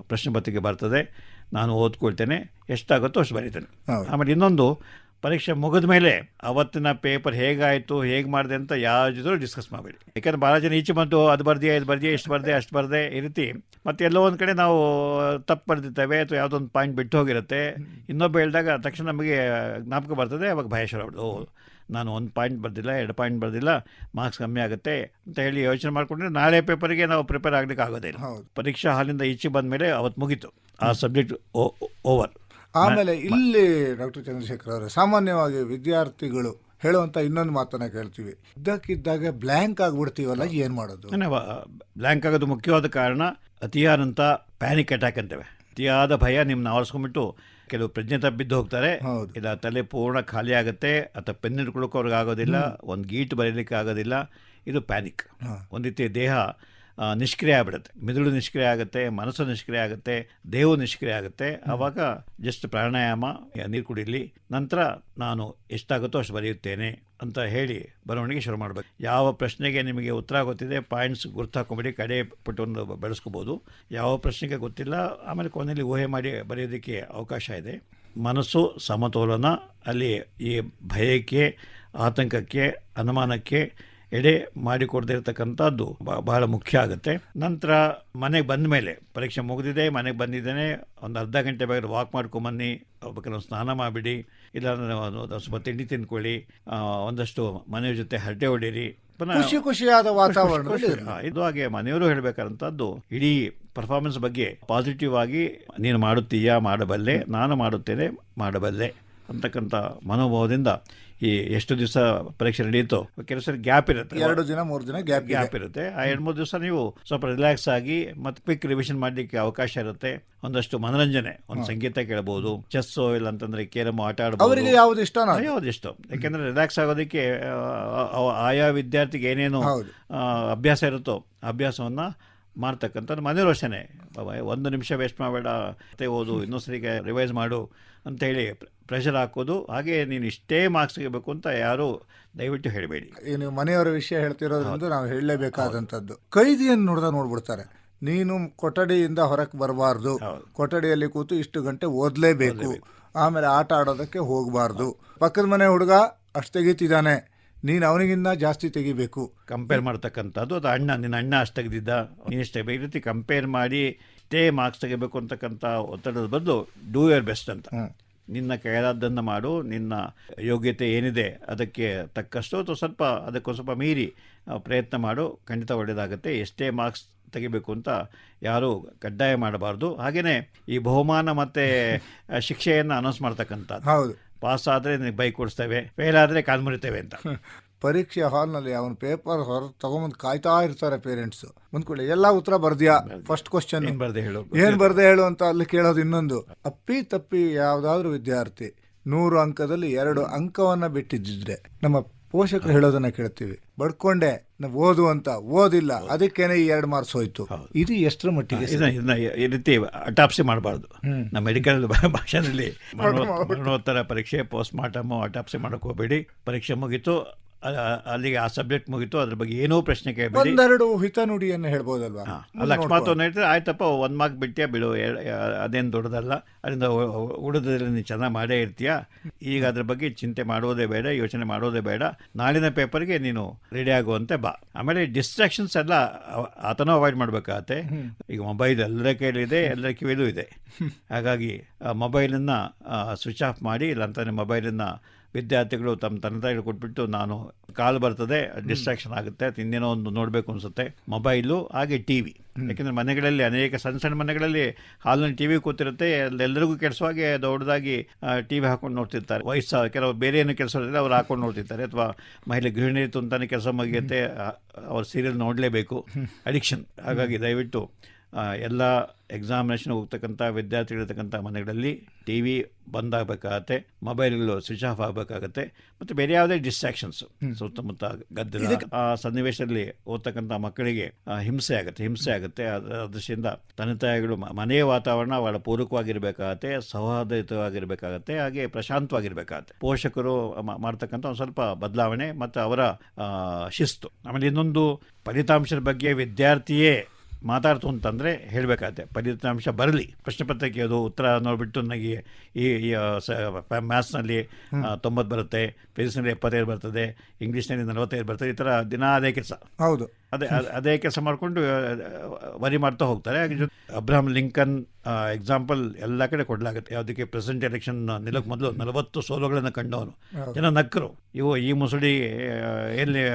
ಪ್ರಶ್ನೆ ಪತ್ರಿಕೆ ಬರ್ತದೆ. ನಾನು ಓದ್ಕೊಳ್ತೇನೆ. ಎಷ್ಟಾಗುತ್ತೋ ಅಷ್ಟು ಬರೀತೇನೆ. ಆಮೇಲೆ ಇನ್ನೊಂದು ಪರೀಕ್ಷೆ ಮುಗಿದ ಮೇಲೆ ಅವತ್ತಿನ ಪೇಪರ್ ಹೇಗಾಯಿತು ಹೇಗೆ ಮಾಡಿದೆ ಅಂತ ಯಾವ ಜೊತೆ ಡಿಸ್ಕಸ್ ಮಾಡಬೇಡಿ. ಯಾಕಂದ್ರೆ ಭಾಳ ಜನ ಈಚೆ ಬಂದು ಅದು ಬರ್ದಿ ಇದು ಬರ್ದಿ ಇಷ್ಟು ಬರ್ದೆ ಅಷ್ಟು ಬರ್ದೆ ಈ ರೀತಿ ಮತ್ತೆ ಎಲ್ಲೋ ಒಂದು ಕಡೆ ನಾವು ತಪ್ಪು ಬರೆದಿರ್ತೇವೆ ಅಥವಾ ಯಾವುದೋ ಒಂದು ಪಾಯಿಂಟ್ ಬಿಟ್ಟು ಹೋಗಿರುತ್ತೆ. ಇನ್ನೊಬ್ಬ ಹೇಳಿದಾಗ ತಕ್ಷಣ ನಮಗೆ ಜ್ಞಾಪಕ ಬರ್ತದೆ ಅವಾಗ ಭಯ ಶುರು ಓ ನಾನು ಒಂದು ಪಾಯಿಂಟ್ ಬರ್ದಿಲ್ಲ ಎರಡು ಪಾಯಿಂಟ್ ಬರ್ದಿಲ್ಲ ಮಾರ್ಕ್ಸ್ ಕಮ್ಮಿ ಆಗುತ್ತೆ ಅಂತ ಹೇಳಿ ಯೋಚನೆ ಮಾಡಿಕೊಂಡ್ರೆ ನಾಳೆ ಪೇಪರಿಗೆ ನಾವು ಪ್ರಿಪೇರ್ ಆಗಲಿಕ್ಕೆ ಆಗೋದಿಲ್ಲ. ಪರೀಕ್ಷಾ ಹಾಲಿಂದ ಈಚೆ ಬಂದ ಮೇಲೆ ಅವತ್ತು ಮುಗೀತು. ಆ ಸಬ್ಜೆಕ್ಟ್ ಓವರ್ ಆಮೇಲೆ ಇಲ್ಲಿ ಡಾಕ್ಟರ್ ಚಂದ್ರಶೇಖರ್ ಅವರೇ ಸಾಮಾನ್ಯವಾಗಿ ವಿದ್ಯಾರ್ಥಿಗಳು ಹೇಳುವಂತ ಇನ್ನೊಂದು ಮಾತನ್ನ ಕೇಳ್ತೀವಿ. ಇದ್ದಕ್ಕಿದ್ದಾಗ ಬ್ಲ್ಯಾಂಕ್ ಆಗ್ಬಿಡ್ತೀವಲ್ಲ ಏನ್ ಮಾಡೋದು? ಬ್ಲ್ಯಾಂಕ್ ಆಗೋದು ಮುಖ್ಯವಾದ ಕಾರಣ ಅತಿಯಾದಂಥ ಪ್ಯಾನಿಕ್ ಅಟ್ಯಾಕ್ ಅಂತೇವೆ. ಅತಿಯಾದ ಭಯ ನಿಮ್ಮನ್ನ ಆವರಿಸ್ಕೊಂಡ್ಬಿಟ್ಟು ಕೆಲವು ಪ್ರಜ್ಞೆ ತಪ್ಪಿದ್ದು ಹೋಗ್ತಾರೆ. ಇಲ್ಲ ತಲೆ ಪೂರ್ಣ ಖಾಲಿ ಆಗುತ್ತೆ ಅಥವಾ ಪೆನ್ ಹಿಡ್ಕೊಳ್ಳೋಕೆ ಅವ್ರಿಗೆ ಆಗೋದಿಲ್ಲ ಒಂದು ಗೀಟ್ ಬರೀಲಿಕ್ಕೆ ಆಗೋದಿಲ್ಲ. ಇದು ಪ್ಯಾನಿಕ್. ಒಂದು ರೀತಿಯ ದೇಹ ನಿಷ್ಕ್ರಿಯ ಆಗ್ಬಿಡುತ್ತೆ. ಮಿದುಳು ನಿಷ್ಕ್ರಿಯ ಆಗುತ್ತೆ ಮನಸ್ಸು ನಿಷ್ಕ್ರಿಯ ಆಗುತ್ತೆ ದೇಹವು ನಿಷ್ಕ್ರಿಯ ಆಗುತ್ತೆ. ಆವಾಗ ಜಸ್ಟ್ ಪ್ರಾಣಾಯಾಮ ನೀರು ಕುಡಿಲಿ ನಂತರ ನಾನು ಎಷ್ಟಾಗುತ್ತೋ ಅಷ್ಟು ಬರೆಯುತ್ತೇನೆ ಅಂತ ಹೇಳಿ ಬರವಣಿಗೆ ಶುರು ಮಾಡಬೇಕು. ಯಾವ ಪ್ರಶ್ನೆಗೆ ನಿಮಗೆ ಉತ್ತರ ಗೊತ್ತಿದೆ ಪಾಯಿಂಟ್ಸ್ ಗುರ್ತಾಕೊಂಬಿಡಿ ಕಡೆ ಪಟ್ಟವನ್ನು ಬೆಳೆಸ್ಕೋಬೋದು. ಯಾವ ಪ್ರಶ್ನೆಗೆ ಗೊತ್ತಿಲ್ಲ ಆಮೇಲೆ ಕೊನೆಯಲ್ಲಿ ಊಹೆ ಮಾಡಿ ಬರೆಯೋದಕ್ಕೆ ಅವಕಾಶ ಇದೆ. ಮನಸ್ಸು ಸಮತೋಲನ ಅಲ್ಲಿ ಈ ಭಯಕ್ಕೆ ಆತಂಕಕ್ಕೆ ಅನುಮಾನಕ್ಕೆ ಎಡೆ ಮಾಡಿಕೊಡ್ದಿರ್ತಕ್ಕಂಥದ್ದು ಬಹಳ ಮುಖ್ಯ ಆಗುತ್ತೆ. ನಂತರ ಮನೆಗೆ ಬಂದ ಮೇಲೆ ಪರೀಕ್ಷೆ ಮುಗಿದಿದೆ ಮನೆಗೆ ಬಂದಿದ್ದೇನೆ ಒಂದು ಅರ್ಧ ಗಂಟೆ ಬೇಕಾದ್ರೆ ವಾಕ್ ಮಾಡ್ಕೊಂಬನ್ನಿ ಬೇಕಾದ್ರೆ ಸ್ನಾನ ಮಾಡಿಬಿಡಿ ಇಲ್ಲಾಂದ್ರೆ ಒಂದು ಸ್ವಲ್ಪ ತಿಂಡಿ ತಿನ್ಕೊಳ್ಳಿ ಒಂದಷ್ಟು ಮನೆಯ ಜೊತೆ ಹರಟೆ ಹೊಡೀರಿ. ಖುಷಿ ಖುಷಿಯಾದ ವಾತಾವರಣ ಇದು ಹಾಗೆ ಮನೆಯವರು ಹೇಳಬೇಕಾದಂಥದ್ದು ಇಡೀ ಪರ್ಫಾರ್ಮೆನ್ಸ್ ಬಗ್ಗೆ ಪಾಸಿಟಿವ್ ಆಗಿ ನೀನು ಮಾಡುತ್ತೀಯಾ ಮಾಡಬಲ್ಲೆ ನಾನು ಮಾಡುತ್ತೇನೆ ಮಾಡಬಲ್ಲೆ. ಅಂತಕ್ಕಂಥ ಮನೋಭಾವದಿಂದ ಈ ಎಷ್ಟು ದಿವಸ ಪರೀಕ್ಷೆ ನಡೆಯುತ್ತೋ ಕೆಲಸ ಗ್ಯಾಪ್ ಇರುತ್ತೆ. ಎರಡು ದಿನ ಮೂರು ದಿನ ಗ್ಯಾಪ್ ಗ್ಯಾಪ್ ಇರುತ್ತೆ. ಆ ಎರಡು ಮೂರು ದಿವಸ ನೀವು ಸ್ವಲ್ಪ ರಿಲ್ಯಾಕ್ಸ್ ಆಗಿ ಮತ್ತೆ ಕ್ವಿಕ್ ರಿವಿಷನ್ ಮಾಡಲಿಕ್ಕೆ ಅವಕಾಶ ಇರುತ್ತೆ. ಒಂದಷ್ಟು ಮನೋರಂಜನೆ ಒಂದು ಸಂಗೀತ ಕೇಳಬಹುದು ಚೆಸ್ಸೋ ಇಲ್ಲ ಅಂತಂದ್ರೆ ಕೇರಮ್ ಆಟ ಆಡಬಹುದು ಅವರಿಗೆ ಯಾವ್ದು ಇಷ್ಟ ಯಾವ್ದು ಇಷ್ಟ. ಯಾಕೆಂದ್ರೆ ರಿಲ್ಯಾಕ್ಸ್ ಆಗೋದಕ್ಕೆ ಆಯಾ ವಿದ್ಯಾರ್ಥಿಗೆ ಏನೇನು ಅಭ್ಯಾಸ ಇರುತ್ತೋ ಅಭ್ಯಾಸವನ್ನು ಮಾಡ್ತಕ್ಕಂಥದ್ದು ಮನೆಯವರು ಅಷ್ಟೇ ಒಂದು ನಿಮಿಷ ವೇಸ್ಟ್ ಮಾಡಬೇಡ ಮತ್ತೆ ಓದು ಇನ್ನೊಂದು ಸರಿಗೆ ರಿವೈಸ್ ಮಾಡು ಅಂತೇಳಿ ಪ್ರೆಷರ್ ಹಾಕೋದು. ಹಾಗೆ ನೀನು ಇಷ್ಟೇ ಮಾರ್ಕ್ಸ್ ಸಿಗಬೇಕು ಅಂತ ಯಾರು ದಯವಿಟ್ಟು ಹೇಳಬೇಡಿ. ನೀವು ಮನೆಯವರ ವಿಷಯ ಹೇಳ್ತಿರೋದ್ರಿಂದ ನಾವು ಹೇಳಲೇಬೇಕಾದಂಥದ್ದು. ಕೈದಿಯನ್ನು ನೋಡ್ದಾ ನೋಡ್ಬಿಡ್ತಾರೆ. ನೀನು ಕೊಠಡಿಯಿಂದ ಹೊರಕ್ಕೆ ಬರಬಾರ್ದು. ಕೊಠಡಿಯಲ್ಲಿ ಕೂತು ಇಷ್ಟು ಗಂಟೆ ಓದಲೇಬೇಕು. ಆಮೇಲೆ ಆಟ ಆಡೋದಕ್ಕೆ ಹೋಗಬಾರ್ದು. ಪಕ್ಕದ ಮನೆ ಹುಡುಗ ಅಷ್ಟು ತೆಗಿತಿದ್ದಾನೆ. ನೀನು ಅವನಿಗಿಂತ ಜಾಸ್ತಿ ತೆಗಿಬೇಕು. ಕಂಪೇರ್ ಮಾಡ್ತಕ್ಕಂಥದ್ದು ಅದು ಅಣ್ಣ ನಿನ್ನ ಅಣ್ಣ ಅಷ್ಟು ತೆಗೆದಿದ್ದ. ನೀನು ತೆಗಬೇಕು ಈ ರೀತಿ ಕಂಪೇರ್ ಮಾಡಿ ಎಷ್ಟೇ ಮಾರ್ಕ್ಸ್ ತೆಗಿಬೇಕು ಅಂತಕ್ಕಂಥ ಒತ್ತಡದ ಬದಲು ಡೂ ಯುವರ್ ಬೆಸ್ಟ್ ಅಂತ. ನಿನ್ನ ಕೈಲಾದ್ದನ್ನು ಮಾಡು ನಿನ್ನ ಯೋಗ್ಯತೆ ಏನಿದೆ ಅದಕ್ಕೆ ತಕ್ಕಷ್ಟು ಅಥವಾ ಸ್ವಲ್ಪ ಅದಕ್ಕೊಂದು ಸ್ವಲ್ಪ ಮೀರಿ ಪ್ರಯತ್ನ ಮಾಡು ಖಂಡಿತ ಒಳ್ಳೆಯದಾಗುತ್ತೆ ಎಷ್ಟೇ ಮಾರ್ಕ್ಸ್ ತೆಗಿಬೇಕು ಅಂತ ಯಾರೂ ಕಡ್ಡಾಯ ಮಾಡಬಾರ್ದು. ಹಾಗೆಯೇ ಈ ಬಹುಮಾನ ಮತ್ತು ಶಿಕ್ಷೆಯನ್ನು ಅನೌನ್ಸ್ ಮಾಡ್ತಕ್ಕಂಥದ್ದು. ಹೌದು. ಪಾಸ್ ಆದರೆ ನಿನಗೆ ಬೈಕ್ ಕೊಡಿಸ್ತೇವೆ ಫೇಲ್ ಆದರೆ ಕಾಲು ಮುರಿತೇವೆ ಅಂತ. ಪರೀಕ್ಷೆ ಹಾಲ್ನಲ್ಲಿ ಅವನ ಪೇಪರ್ ಹೊರ ತಗೊಂಬಂದು ಕಾಯ್ತಾ ಇರ್ತಾರೆ ಪೇರೆಂಟ್ಸ್ ಮುಂದ್ಕೊಳ್ಳಿ ಎಲ್ಲ ಉತ್ತರ ಬರ್ದ್ಯಾ? ಫಸ್ಟ್ ಕ್ವಶನ್ ಏನು ಬರದೆ ಹೇಳು. ಏನ್ ಬರ್ದೆ ಹೇಳು ಅಂತ ಅಲ್ಲಿ ಕೇಳೋದು ಇನ್ನೊಂದು. ಅಪ್ಪಿ ತಪ್ಪಿ ಯಾವ್ದಾದ್ರು ವಿದ್ಯಾರ್ಥಿ ನೂರು ಅಂಕದಲ್ಲಿ ಎರಡು ಅಂಕವನ್ನ ಬಿಟ್ಟಿದ್ದಿದ್ರೆ ನಮ್ಮ ಪೋಷಕರು ಹೇಳೋದನ್ನ ಕೇಳ್ತೀವಿ. ಬಡ್ಕೊಂಡೆ ನಾವು ಓದು ಅಂತ ಓದಿಲ್ಲ ಅದಕ್ಕೇನೆ ಈ ಎರಡು ಮಾರ್ಕ್ಸ್ ಹೋಯ್ತು. ಇದು ಎಷ್ಟರ ಮಟ್ಟಿಗೆ ಈ ರೀತಿ ಅಟಾಪ್ಸಿ ಮಾಡಬಾರ್ದು. ನಮ್ಮ ಮೆಡಿಕಲ್ ಭಾಷೆಯಲ್ಲಿ ಮರಣೋ- ಮರಣೋತ್ತರ ಪರೀಕ್ಷೆ ಪೋಸ್ಟ್ ಮಾರ್ಟಮ್ ಅಟಾಪ್ಸಿ ಮಾಡಕ್ ಹೋಗಬೇಡಿ. ಪರೀಕ್ಷೆ ಮುಗೀತು ಅಲ್ಲಿಗೆ ಆ ಸಬ್ಜೆಕ್ಟ್ ಮುಗಿತು ಅದ್ರ ಬಗ್ಗೆ ಏನೋ ಪ್ರಶ್ನೆ ಕೇಳಬೇಡಿ. ಒಂದೆರಡು ಹಿತನುಡಿಯನ್ನು ಹೇಳ್ಬೋದಲ್ವಾ? ಅಕಸ್ಮಾತ್ ಒಂದು ಹೇಳ್ತಾರೆ ಆಯ್ತಪ್ಪ ಒಂದು ಮಾರ್ಕ್ ಬಿಟ್ಟಿಯಾ ಬಿಡು ಅದೇನು ದೊಡ್ಡದಲ್ಲ ಅದರಿಂದ ಉಳಿದ್ರಲ್ಲಿ ನೀನು ಚೆನ್ನಾಗಿ ಮಾಡೇ ಇರ್ತೀಯ? ಈಗ ಅದ್ರ ಬಗ್ಗೆ ಚಿಂತೆ ಮಾಡೋದೇ ಬೇಡ ಯೋಚನೆ ಮಾಡೋದೇ ಬೇಡ. ನಾಳಿನ ಪೇಪರ್ಗೆ ನೀನು ರೆಡಿ ಆಗುವಂತೆ ಬಾ. ಆಮೇಲೆ ಡಿಸ್ಟ್ರಾಕ್ಷನ್ಸ್ ಎಲ್ಲ ಆತನೂ ಅವಾಯ್ಡ್ ಮಾಡಬೇಕಾಗತ್ತೆ. ಈಗ ಮೊಬೈಲ್ ಎಲ್ಲರ ಕೈಲಿದೆ ಎಲ್ಲರ ಕಿವಿಲೂ ಇದೆ. ಹಾಗಾಗಿ ಮೊಬೈಲನ್ನು ಸ್ವಿಚ್ ಆಫ್ ಮಾಡಿ ಇಲ್ಲಾಂತಾನೆ ಮೊಬೈಲನ್ನು ವಿದ್ಯಾರ್ಥಿಗಳು ತಮ್ಮ ತಂದೆ ತಾಯಿಗಳು ಕೊಟ್ಬಿಟ್ಟು ನಾನು ಕಾಲು ಬರ್ತದೆ ಡಿಸ್ಟ್ರಾಕ್ಷನ್ ಆಗುತ್ತೆ ಇನ್ನೇನೋ ಒಂದು ನೋಡಬೇಕು ಅನಿಸುತ್ತೆ. ಮೊಬೈಲು ಹಾಗೆ ಟಿ ವಿ ಯಾಕೆಂದರೆ ಮನೆಗಳಲ್ಲಿ ಅನೇಕ ಸಣ್ಣ ಸಣ್ಣ ಮನೆಗಳಲ್ಲಿ ಹಾಲಿನಲ್ಲಿ ಟಿ ವಿ ಕೂತಿರುತ್ತೆ ಎಲ್ಲರಿಗೂ ಕೆಡಿಸುವಾಗೆ ದೊಡ್ಡದಾಗಿ ಟಿ ವಿ ಹಾಕೊಂಡು ನೋಡ್ತಿರ್ತಾರೆ. ವಯಸ್ಸು ಕೆಲವು ಬೇರೆ ಏನು ಕೆಲಸ ಇರುತ್ತೆ ಅವ್ರು ಹಾಕೊಂಡು ನೋಡ್ತಿರ್ತಾರೆ. ಅಥವಾ ಮಹಿಳೆ ಗೃಹಿಣಿ ತುಂತಾನೆ ಕೆಲಸ ಮುಗಿಯುತ್ತೆ ಅವ್ರ ಸೀರಿಯಲ್ ನೋಡಲೇಬೇಕು. ಅಡಿಕ್ಷನ್ ಹಾಗಾಗಿ ದಯವಿಟ್ಟು ಎಲ್ಲ ಎಕ್ಸಾಮಿನೇಷನ್ ಹೋಗ್ತಕ್ಕಂಥ ವಿದ್ಯಾರ್ಥಿಗಳಿರ್ತಕ್ಕಂಥ ಮನೆಗಳಲ್ಲಿ ಟಿ ವಿ ಬಂದಾಗಬೇಕಾಗತ್ತೆ ಮೊಬೈಲ್ಗಳು ಸ್ವಿಚ್ ಆಫ್ ಆಗಬೇಕಾಗತ್ತೆ ಮತ್ತು ಬೇರೆ ಯಾವುದೇ ಡಿಸ್ಟ್ರಾಕ್ಷನ್ಸ್ ಸುತ್ತಮುತ್ತ ಗದ್ದಲ ಆ ಸನ್ನಿವೇಶದಲ್ಲಿ ಓದ್ತಕ್ಕಂಥ ಮಕ್ಕಳಿಗೆ ಹಿಂಸೆ ಆಗುತ್ತೆ ಹಿಂಸೆ ಆಗುತ್ತೆ. ಅದರಿಂದ ತಂದೆ ತಾಯಿಗಳು ಮನೆಯ ವಾತಾವರಣ ಭಾಳ ಪೂರಕವಾಗಿರಬೇಕಾಗತ್ತೆ ಸೌಹಾರ್ದಯುತವಾಗಿರಬೇಕಾಗತ್ತೆ ಹಾಗೆ ಪ್ರಶಾಂತವಾಗಿರಬೇಕಾಗತ್ತೆ. ಪೋಷಕರು ಮಾಡ್ತಕ್ಕಂಥ ಒಂದು ಸ್ವಲ್ಪ ಬದಲಾವಣೆ ಮತ್ತು ಅವರ ಶಿಸ್ತು. ಆಮೇಲೆ ಇನ್ನೊಂದು ಫಲಿತಾಂಶದ ಬಗ್ಗೆ ವಿದ್ಯಾರ್ಥಿಯೇ ಮಾತಾಡ್ತು ಅಂತಂದರೆ ಹೇಳಬೇಕಾಗತ್ತೆ. ಫಲಿತಾಂಶ ಬರಲಿ. ಪ್ರಶ್ನೆ ಪತ್ರಿಕೆ ಅದು ಉತ್ತರ ನೋಡಿಬಿಟ್ಟು ನನಗೆ ಈ ಮ್ಯಾಥ್ಸ್ನಲ್ಲಿ ತೊಂಬತ್ತು ಬರುತ್ತೆ ಫಿಸಿಕ್ಸ್ನಲ್ಲಿ ಎಪ್ಪತ್ತೈದು ಬರ್ತದೆ ಇಂಗ್ಲೀಷ್ನಲ್ಲಿ ನಲವತ್ತೈದು ಬರ್ತದೆ ಈ ಥರ ದಿನ ಅದೇ ಕೆಲಸ. ಹೌದು. ಅದೇ ಅದ್- ಕೆಲಸ ಮಾಡಿಕೊಂಡು ವರಿ ಮಾಡ್ತಾ ಹೋಗ್ತಾರೆ. ಹಾಗೆ ಜೊತೆ ಅಬ್ರಹಾಂ ಲಿಂಕನ್ ಎಕ್ಸಾಂಪಲ್ ಎಲ್ಲ ಕಡೆ ಕೊಡಲಾಗುತ್ತೆ. ಯಾವುದಕ್ಕೆ ಪ್ರೆಸೆಂಟ್ ಎಲೆಕ್ಷನ್ ನಿಲ್ಲಕ್ಕೆ ಮೊದಲು ನಲವತ್ತು ಸೋಲುಗಳನ್ನು ಕಂಡವನು. ಜನ ನಕ್ಕರು ಇವು ಈ ಮುಸುಡಿ ಆ, ಎಲ್ಲಿ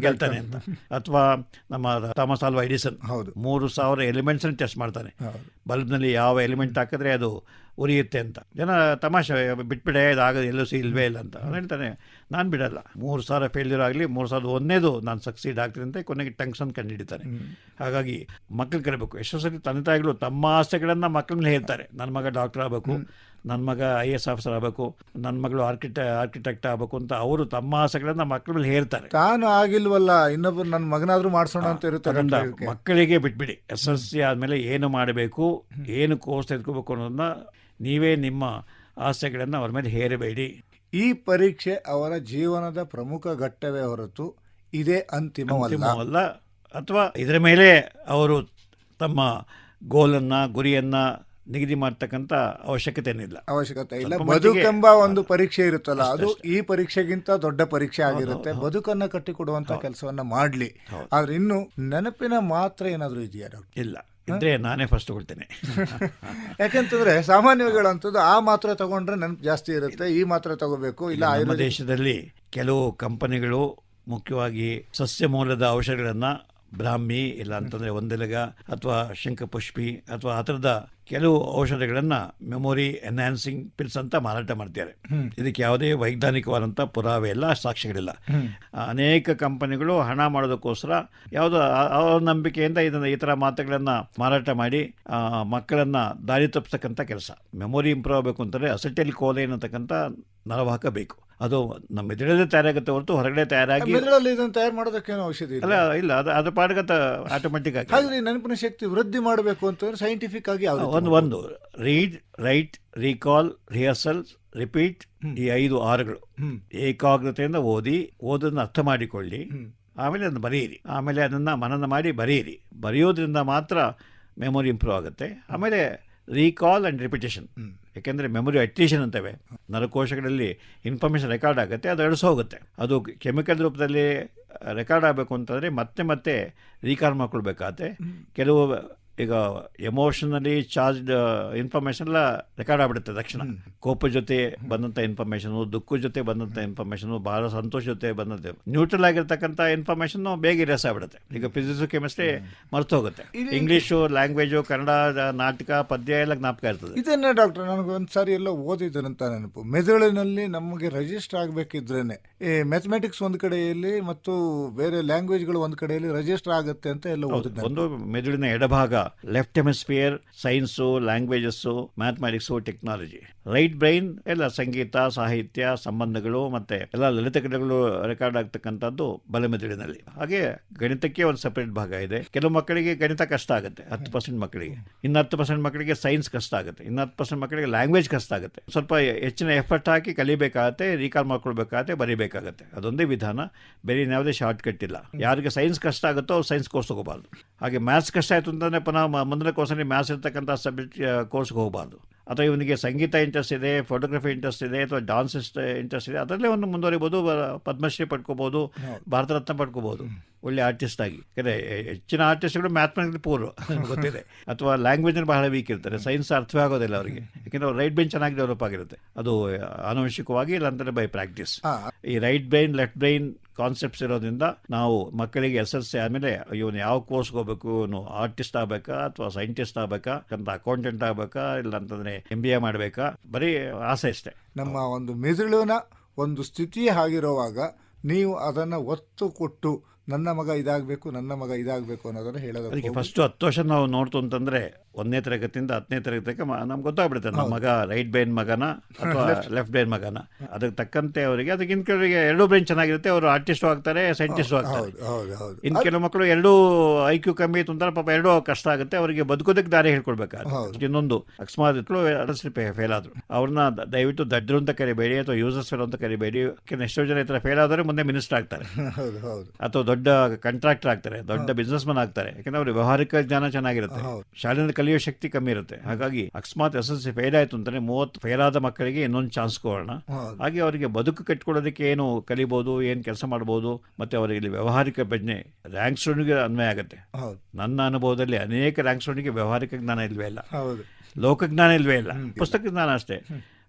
ಗೆಲ್ತಾನೆ ಅಂತ. ಅಥವಾ ನಮ್ಮ ಥಾಮಸ್ ಆಲ್ವಾ ಎಡಿಸನ್. ಹೌದು. ಮೂರು ಸಾವಿರ ಎಲಿಮೆಂಟ್ಸ್ ಟೆಸ್ಟ್ ಮಾಡ್ತಾನೆ. ಬಲ್ಬ್ನಲ್ಲಿ ಯಾವ ಎಲಿಮೆಂಟ್ ಹಾಕಿದ್ರೆ ಅದು ಉರಿಯುತ್ತೆ ಅಂತ. ಜನ ತಮಾಷೆ ಬಿಟ್ಬಿಡೆ ಇದಾಗದು ಎಲ್ಲೂ ಸಿ ಇಲ್ವೇ ಇಲ್ಲ ಅಂತ. ಅವ್ನು ಹೇಳ್ತಾನೆ ನಾನು ಬಿಡಲ್ಲ. ಮೂರು ಸಾವಿರ ಫೇಲ್ಯೂರ್ ಆಗಲಿ ಮೂರು ಸಾವಿರದ ಒಂದನೇದು ನಾನು ಸಕ್ಸೀಡ್ ಆಗ್ತೀನಿ ಅಂತ ಕೊನೆಗೆ ಕಂಡು ಹಿಡಿತಾರೆ ಹಾಗಾಗಿ ಮಕ್ಳು ಕರಿಬೇಕು. ಎಷ್ಟೋ ಸರಿ ತಂದೆ ತಾಯಿಗಳು ತಮ್ಮ ಆಸೆಗಳನ್ನು ಮಕ್ಕಳ ಮೇಲೆ ಹೇಳ್ತಾರೆ. ನನ್ನ ಮಗ ಡಾಕ್ಟರ್ ಆಗಬೇಕು ನನ್ನ ಮಗ ಐ ಎಸ್ ಆಫೀಸರ್ ಆಗಬೇಕು ನನ್ನ ಮಗಳು ಆರ್ಕಿಟೆ ಆರ್ಕಿಟೆಕ್ಟ್ ಆಗಬೇಕು ಅಂತ ಅವರು ತಮ್ಮ ಆಸೆಗಳನ್ನು ಮಕ್ಕಳ ಮೇಲೆ ಹೇಳ್ತಾರೆ. ತಾನು ಆಗಿಲ್ವಲ್ಲ ಇನ್ನೊಬ್ಬರು ನನ್ನ ಮಗನಾದರೂ ಮಾಡಿಸೋಣ ಅಂತ ಇರುತ್ತೆ ಮಕ್ಕಳಿಗೆ ಬಿಟ್ಬಿಡಿ. ಎಸ್ ಎಸ್ ಸಿ ಆದಮೇಲೆ ಏನು ಮಾಡಬೇಕು ಏನು ಕೋರ್ಸ್ ತೆಗೆದುಕೋಬೇಕು ಅನ್ನೋದನ್ನ ನೀವೇ ನಿಮ್ಮ ಆಸೆಗಳನ್ನು ಅವರ ಮೇಲೆ ಹೇರಬೇಡಿ. ಈ ಪರೀಕ್ಷೆ ಅವರ ಜೀವನದ ಪ್ರಮುಖ ಘಟ್ಟವೇ ಹೊರತು ಇದೇ ಅಂತಿಮವಲ್ಲ. ಅಥವಾ ಇದರ ಮೇಲೆ ಅವರು ತಮ್ಮ ಗೋಲನ್ನು ಗುರಿಯನ್ನು ನಿಗದಿ ಮಾಡ್ತಕ್ಕಂಥ ಅವಶ್ಯಕತೆ ಏನಿಲ್ಲ ಅವಶ್ಯಕತೆ ಇಲ್ಲ ಬದುಕೆಂಬ ಒಂದು ಪರೀಕ್ಷೆ ಇರುತ್ತಲ್ಲ ಅದು ಈ ಪರೀಕ್ಷೆಗಿಂತ ದೊಡ್ಡ ಪರೀಕ್ಷೆ ಆಗಿರುತ್ತೆ. ಬದುಕನ್ನ ಕಟ್ಟಿಕೊಡುವಂತ ಕೆಲಸವನ್ನ ಮಾಡ್ಲಿ. ಆದ್ರೆ ಇನ್ನು ನೆನಪಿನ ಮಾತ್ರ ಏನಾದರೂ ಇದೆಯಾ ಡಾಕ್ಟರ್? ಇಲ್ಲ. ಇದ್ರೆ ನಾನೇ ಫಸ್ಟ್ ಕೊಡ್ತೇನೆ. ಯಾಕಂತಂದ್ರೆ ಸಾಮಾನ್ಯಗಳಂತದ್ದು ಆ ಮಾತ್ರ ತಗೊಂಡ್ರೆ ನೆನಪು ಜಾಸ್ತಿ ಇರುತ್ತೆ ಈ ಮಾತ್ರ ತಗೋಬೇಕು ಇಲ್ಲ ನಮ್ಮ ದೇಶದಲ್ಲಿ ಕೆಲವು ಕಂಪನಿಗಳು ಮುಖ್ಯವಾಗಿ ಸಸ್ಯ ಮೂಲದ ಔಷಧಿಗಳನ್ನ ಬ್ರಾಹ್ಮಿ ಇಲ್ಲ ಅಂತಂದ್ರೆ ಒಂದೆಲಗ ಅಥವಾ ಶಂಖಪುಷ್ಪಿ ಅಥವಾ ಆ ಥರದ ಕೆಲವು ಔಷಧಿಗಳನ್ನು ಮೆಮೊರಿ ಎನ್ಹಾನ್ಸಿಂಗ್ ಪಿಲ್ಸ್ ಅಂತ ಮಾರಾಟ ಮಾಡ್ತಾರೆ ಇದಕ್ಕೆ ಯಾವುದೇ ವೈಜ್ಞಾನಿಕವಾದಂಥ ಪುರಾವೆ ಇಲ್ಲ ಸಾಕ್ಷ್ಯಗಳಿಲ್ಲ. ಅನೇಕ ಕಂಪನಿಗಳು ಹಣ ಮಾಡೋದಕ್ಕೋಸ್ಕರ ಯಾವುದೋ ಅವರ ನಂಬಿಕೆಯಿಂದ ಇದನ್ನು ಈ ಥರ ಮಾತುಗಳನ್ನು ಮಾರಾಟ ಮಾಡಿ ಮಕ್ಕಳನ್ನು ಮಕ್ಕಳನ್ನ ದಾರಿ ತಪ್ಪಿಸ್ತಕ್ಕಂಥ ಕೆಲಸ. ಮೆಮೊರಿ ಇಂಪ್ರೂವ್ ಆಗಬೇಕು ಅಂತಂದರೆ ಅಸೆಟೆಲ್ ಕೋಲೆ ಅನ್ನತಕ್ಕಂಥ ನರವಾಹಕ ಬೇಕು. ಅದು ನಮ್ಮ ಮೆದುಳಲ್ಲೇ ತಯಾರಾಗುತ್ತೆ ಹೊರತು ಹೊರಗಡೆ ತಯಾರಾಗಿ ಮೆದುಳಲ್ಲಿ ಇದನ್ನು ತಯಾರು ಮಾಡೋದಕ್ಕೇನು ಔಷಧಿ ಇಲ್ಲ. ಅಲ್ಲ ಇಲ್ಲ ಅದು ಅದ್ರ ಪಾಡ್ಗತ ಆಟೋಮೆಟಿಕ್ ಆಗಿ. ಹಾಗೆ ನೆನಪಿನ ಶಕ್ತಿ ವೃದ್ಧಿ ಮಾಡಬೇಕು ಅಂತಂದ್ರೆ ಸೈಂಟಿಫಿಕ್ ಆಗಿ ಒಂದು ಒಂದು read write recall rehearsal repeat ಈ ಐದು ಆರುಗಳು. ಏಕಾಗ್ರತೆಯಿಂದ ಓದಿ ಓದನ್ನು ಅರ್ಥ ಮಾಡಿಕೊಳ್ಳಿ. ಆಮೇಲೆ ಅದನ್ನು ಬರೆಯಿರಿ. ಆಮೇಲೆ ಅದನ್ನು ಮನನ ಮಾಡಿ ಬರೆಯಿರಿ. ಬರೆಯೋದ್ರಿಂದ ಮಾತ್ರ ಮೆಮೊರಿ ಇಂಪ್ರೂವ್ ಆಗುತ್ತೆ. ಆಮೇಲೆ ರೀಕಾಲ್ ಆ್ಯಂಡ್ ರಿಪಿಟೇಷನ್ ಯಾಕೆಂದರೆ ಮೆಮೊರಿ ಅಟ್ರಿಷನ್ ಅಂತವೆ. ನರಕೋಶಗಳಲ್ಲಿ ಇನ್ಫಾರ್ಮೇಷನ್ ರೆಕಾರ್ಡ್ ಆಗುತ್ತೆ ಅದು ಅಳಿಸೋ ಹೋಗುತ್ತೆ. ಅದು ಕೆಮಿಕಲ್ ರೂಪದಲ್ಲಿ ರೆಕಾರ್ಡ್ ಆಗಬೇಕು ಅಂತಂದರೆ ಮತ್ತೆ ಮತ್ತೆ ರೀಕಾರ್ಡ್ ಮಾಡ್ಕೊಳ್ಬೇಕಾಗತ್ತೆ. ಕೆಲವು ಈಗ ಎಮೋಷನಲಿ ಚಾರ್ಜ್ಡ್ ಇನ್ಫಾರ್ಮೇಶನ್ ಎಲ್ಲ ರೆಕಾರ್ಡ್ ಆಗ್ಬಿಡುತ್ತೆ ತಕ್ಷಣ. ಕೋಪ ಜೊತೆ ಬಂದಂಥ ಇನ್ಫಾರ್ಮೇಷನು ದುಃಖ ಜೊತೆ ಬಂದಂಥ ಇನ್ಫಾರ್ಮೇಷನು ಬಹಳ ಸಂತೋಷ ಜೊತೆ ಬಂದಂಥ ನ್ಯೂಟ್ರಲ್ ಆಗಿರ್ತಕ್ಕಂಥ ಇನ್ಫಾರ್ಮೇಷನ್ ಬೇಗ ಇರೇಸ್ ಆಗ್ಬಿಡುತ್ತೆ. ಈಗ ಫಿಸಿಕ್ಸ್ ಕೆಮಿಸ್ಟ್ರಿ ಮರ್ತು ಹೋಗುತ್ತೆ. ಇಂಗ್ಲೀಷು ಲ್ಯಾಂಗ್ವೇಜು ಕನ್ನಡ ನಾಟಕ ಪದ್ಯ ಎಲ್ಲ ಜ್ಞಾಪಕ ಇರ್ತದೆ. ಇದನ್ನೇ ಡಾಕ್ಟರ್ ನನಗೆ ಒಂದು ಸಾರಿ ಎಲ್ಲ ಓದಿದ್ರಂತ ನೆನಪು. ಮೆದುಳಿನಲ್ಲಿ ನಮಗೆ ರಿಜಿಸ್ಟರ್ ಆಗಬೇಕಿದ್ರೇನೆ ಈ ಮ್ಯಾಥಮೆಟಿಕ್ಸ್ ಒಂದು ಕಡೆಯಲ್ಲಿ ಮತ್ತು ಬೇರೆ ಲ್ಯಾಂಗ್ವೇಜ್ಗಳು ಒಂದು ಕಡೆಯಲ್ಲಿ ರಿಜಿಸ್ಟರ್ ಆಗುತ್ತೆ ಅಂತ ಎಲ್ಲ ಓದಿದ್ದೆ ಒಂದು ಮೆದುಳಿನ ಎಡಭಾಗ left hemisphere, science, languages, mathematics, technology. Right brain, ಎಲ್ಲ ಸಂಗೀತ, ಸಾಹಿತ್ಯ, ಸಂಬಂಧಗಳು ಮತ್ತೆ ಎಲ್ಲ ಲಲಿತ ಕಲೆಗಳು ರೆಕಾರ್ಡ್ ಆಗ್ತಕ್ಕಂಥದ್ದು ಬಲಮೆದುಳಿನಲ್ಲಿ ಹಾಗೆ ಗಣಿತಕ್ಕೆ ಒಂದು ಸಪರೇಟ್ ಭಾಗ ಇದೆ. ಕೆಲವು ಮಕ್ಕಳಿಗೆ ಗಣಿತ ಕಷ್ಟ ಆಗುತ್ತೆ, ಹತ್ತು ಪರ್ಸೆಂಟ್ ಮಕ್ಕಳಿಗೆ. ಇನ್ನು ಹತ್ತು ಪರ್ಸೆಂಟ್ ಮಕ್ಕಳಿಗೆ ಸೈನ್ಸ್ ಕಷ್ಟ ಆಗುತ್ತೆ, ಇನ್ನು ಹತ್ತು ಪರ್ಸೆಂಟ್ ಮಕ್ಕಳಿಗೆ ಲ್ಯಾಂಗ್ವೇಜ್ ಕಷ್ಟ ಆಗುತ್ತೆ. ಸ್ವಲ್ಪ ಹೆಚ್ಚಿನ ಎಫರ್ಟ್ ಹಾಕಿ ಕಲಿಬೇಕಾಗತ್ತೆ ರೀಕಾಲ್ ಮಾಡ್ಕೊಳ್ಬೇಕಾಗತ್ತೆ, ಬರೀಬೇಕಾಗತ್ತೆ. ಅದೊಂದೇ ವಿಧಾನ, ಬೇರೆ ಯಾವುದೇ ಶಾರ್ಟ್ ಕಟ್ ಇಲ್ಲ. ಯಾರಿಗೆ ಸೈನ್ಸ್ ಕಷ್ಟ ಆಗುತ್ತೋ ಸೈನ್ಸ್ ಕೋರ್ಸ್ ತಗೋಬಾರ್ದು. ಹಾಗೆ ಮ್ಯಾಥ್ಸ್ ಕಷ್ಟ ಆಯಿತು ಅಂತಂದರೆ ಪುನಃ ಮ- ಮುಂದಿನ ಕೋರ್ಸಲ್ಲಿ ಮ್ಯಾಥ್ಸ್ ಇರ್ತಕ್ಕಂಥ ಸಬ್ಜೆಕ್ಟ್ ಕೋರ್ಸ್ಗೆ ಹೋಗ್ಬಾರ್ದು. ಅಥವಾ ಇವನಿಗೆ ಸಂಗೀತ ಇಂಟ್ರೆಸ್ಟ್ ಇದೆ ಫೋಟೋಗ್ರಫಿ ಇಂಟ್ರೆಸ್ಟ್ ಇದೆ ಅಥವಾ ಡಾನ್ಸ್ ಇಂಟ್ರೆಸ್ಟ್ ಇದೆ ಅದರಲ್ಲೇ ಒಂದು ಮುಂದುವರಿಬೋದು ಪದ್ಮಶ್ರೀ ಪಡ್ಕೋಬೋದು ಭಾರತ ರತ್ನ ಪಡ್ಕೋಬೋದು. ಒಳ್ಳೆ ಆರ್ಟಿಸ್ಟ್ ಆಗಿ. ಯಾಕಂದರೆ ಹೆಚ್ಚಿನ ಆರ್ಟಿಸ್ಟ್ಗಳು ಮ್ಯಾಥ್ಮೆಟಿಕ್ಸ್ ಪೂರ್ವ ಗೊತ್ತಿದೆ. ಅಥವಾ ಲ್ಯಾಂಗ್ವೇಜ್ನಲ್ಲಿ ಬಹಳ ವೀಕ್ ಇರ್ತಾರೆ. ಸೈನ್ಸ್ ಅರ್ಥವೇ ಆಗೋದಿಲ್ಲ ಅವರಿಗೆ. ಯಾಕೆಂದರೆ ಅವ್ರು ರೈಟ್ ಬ್ರೈನ್ ಚೆನ್ನಾಗಿ ಡೆವಲಪ್ ಆಗಿರುತ್ತೆ. ಅದು ಆನುವಂಶಿಕವಾಗಿ ಇಲ್ಲಾಂದರೆ ಬೈ ಪ್ರಾಕ್ಟೀಸ್ ಈ right brain left brain concepts ಇರೋದ್ರಿಂದ ನಾವು ಮಕ್ಕಳಿಗೆ ಎಸ್ ಎಸ್ ಸಿ ಆದಮೇಲೆ ಇವನು ಯಾವ ಕೋರ್ಸ್ಗೆ ಹೋಗಬೇಕು ಇವನು ಆರ್ಟಿಸ್ಟ್ ಆಗಬೇಕಾ ಅಥವಾ ಸೈಂಟಿಸ್ಟ್ ಆಗಬೇಕಾ ಅಂತ ಅಕೌಂಟೆಂಟ್ ಆಗಬೇಕಾ ಇಲ್ಲ ಅಂತಂದರೆ ಎಂ ಬಿ ಎ ಮಾಡಬೇಕಾ ಬರೀ ಆಸೆ ಇಷ್ಟೇ ನಮ್ಮ ಒಂದು ಮೆದುಳಿನ ಒಂದು ಸ್ಥಿತಿ ಆಗಿರುವಾಗ ನೀವು ಅದನ್ನು ಒತ್ತು ಕೊಟ್ಟು ನನ್ನ ಮಗ ಇದಾಗಬೇಕು ನನ್ನ ಮಗ ಇದಾಗಬೇಕು ಅನ್ನೋದನ್ನು ಅದಕ್ಕೆ ಫಸ್ಟು ಫಸ್ಟ್ ಹತ್ತು ವರ್ಷ ನಾವು ನೋಡ್ತು ಅಂತಂದ್ರೆ ಒಂದನೇ ತರಗತಿಯಿಂದ ಹತ್ತನೇ ತರಗತಿ ತನಕ ನಮ್ಗೆ ಗೊತ್ತಾಗ್ಬಿಡುತ್ತೆ ನಮ್ಮ ಮಗ ರೈಟ್ ಬ್ರೈನ್ ಮಗನ ಅಥವಾ ಲೆಫ್ಟ್ ಬ್ರೈನ್ ಮಗನ? ಅದಕ್ಕೆ ತಕ್ಕಂತೆ ಅವರಿಗೆ ಅದಕ್ಕೆ ಇನ್ ಕೆಲವರಿಗೆ ಎರಡೂ ಬ್ರೈನ್ ಚೆನ್ನಾಗಿರುತ್ತೆ ಅವರು ಆರ್ಟಿಸ್ಟು ಆಗ್ತಾರೆ ಸೈಂಟಿಸ್ಟು ಆಗ್ತಾರೆ. ಇನ್ನು ಕೆಲವು ಮಕ್ಕಳು ಎರಡೂ ಐ ಕ್ಯೂ ಕಮ್ಮಿ ಇತ್ತು ಅಂತಾರೆ ಪಾಪ ಎರಡೂ ಕಷ್ಟ ಆಗುತ್ತೆ ಅವರಿಗೆ ಬದುಕೋದಕ್ಕೆ ದಾರಿ ಹೇಳ್ಕೊಡ್ಬೇಕಾದ್ರೆ. ಇನ್ನೊಂದು ಅಕಸ್ಮಾತ್ ಫೇಲ್ ಆದ್ರು. ಅವ್ರನ್ನ ದಯವಿಟ್ಟು ದಡ್ರು ಅಂತ ಕರಿಬೇಡಿ ಅಥವಾ ಯೂಸರ್ಸ್ ಫೇಲ್ ಅಂತ ಕರಿಬೇಡಿ ಎಷ್ಟೋ ಜನ ಈ ಥರ ಫೇಲ್ ಆದ್ರೆ ಮುಂದೆ ಮಿನಿಸ್ಟರ್ ಆಗ್ತಾರೆ. ಅಥವಾ ದೊಡ್ಡ ಕಾಂಟ್ರಾಕ್ಟರ್ ಆಗ್ತಾರೆ ದೊಡ್ಡ ಬಿಸ್ನೆಸ್ ಮನ್ ಆಗ್ತಾರೆ. ಯಾಕಂದ್ರೆ ಅವ್ರಿಗೆ ವ್ಯವಹಾರಿಕ ಜ್ಞಾನ ಚೆನ್ನಾಗಿರುತ್ತೆ. ಶಾಲೆಯಲ್ಲಿ ಕಲಿಯೋ ಶಕ್ತಿ ಕಮ್ಮಿ ಇರುತ್ತೆ. ಹಾಗಾಗಿ ಅಕಸ್ಮಾತ್ ಎಸ್ ಎಲ್ ಸಿ ಫೇಲ್ ಆಯ್ತು ಅಂತಾನೆ ಮೂವತ್ತು ಫೇಲ್ ಆದ ಮಕ್ಕಳಿಗೆ ಇನ್ನೊಂದು ಚಾನ್ಸ್ ಕೊಡೋಣ. ಹಾಗೆ ಅವರಿಗೆ ಬದುಕು ಕಟ್ಕೊಳ್ಳೋದಕ್ಕೆ ಏನು ಕಲಿಬಹುದು ಏನು ಕೆಲಸ ಮಾಡಬಹುದು ಮತ್ತೆ ಅವರಿಗೆ ಇಲ್ಲಿ ವ್ಯವಹಾರಿಕ ಪ್ರಜ್ಞೆ ರ್ಯಾಂಕ್ ಸ್ಟೂಡೆಂಟ್ಗೆ ಅನ್ವಯ ಆಗುತ್ತೆ. ನನ್ನ ಅನುಭವದಲ್ಲಿ ಅನೇಕ ರ್ಯಾಂಕ್ ಸ್ಟೂಡೆಂಟ್ಗೆ ವ್ಯವಹಾರಿಕ ಜ್ಞಾನ ಇಲ್ವೇ ಇಲ್ಲ. ಹೌದು. ಲೋಕಜ್ಞಾನ ಇಲ್ವೇ ಇಲ್ಲ. ಪುಸ್ತಕ ಜ್ಞಾನ ಅಷ್ಟೇ.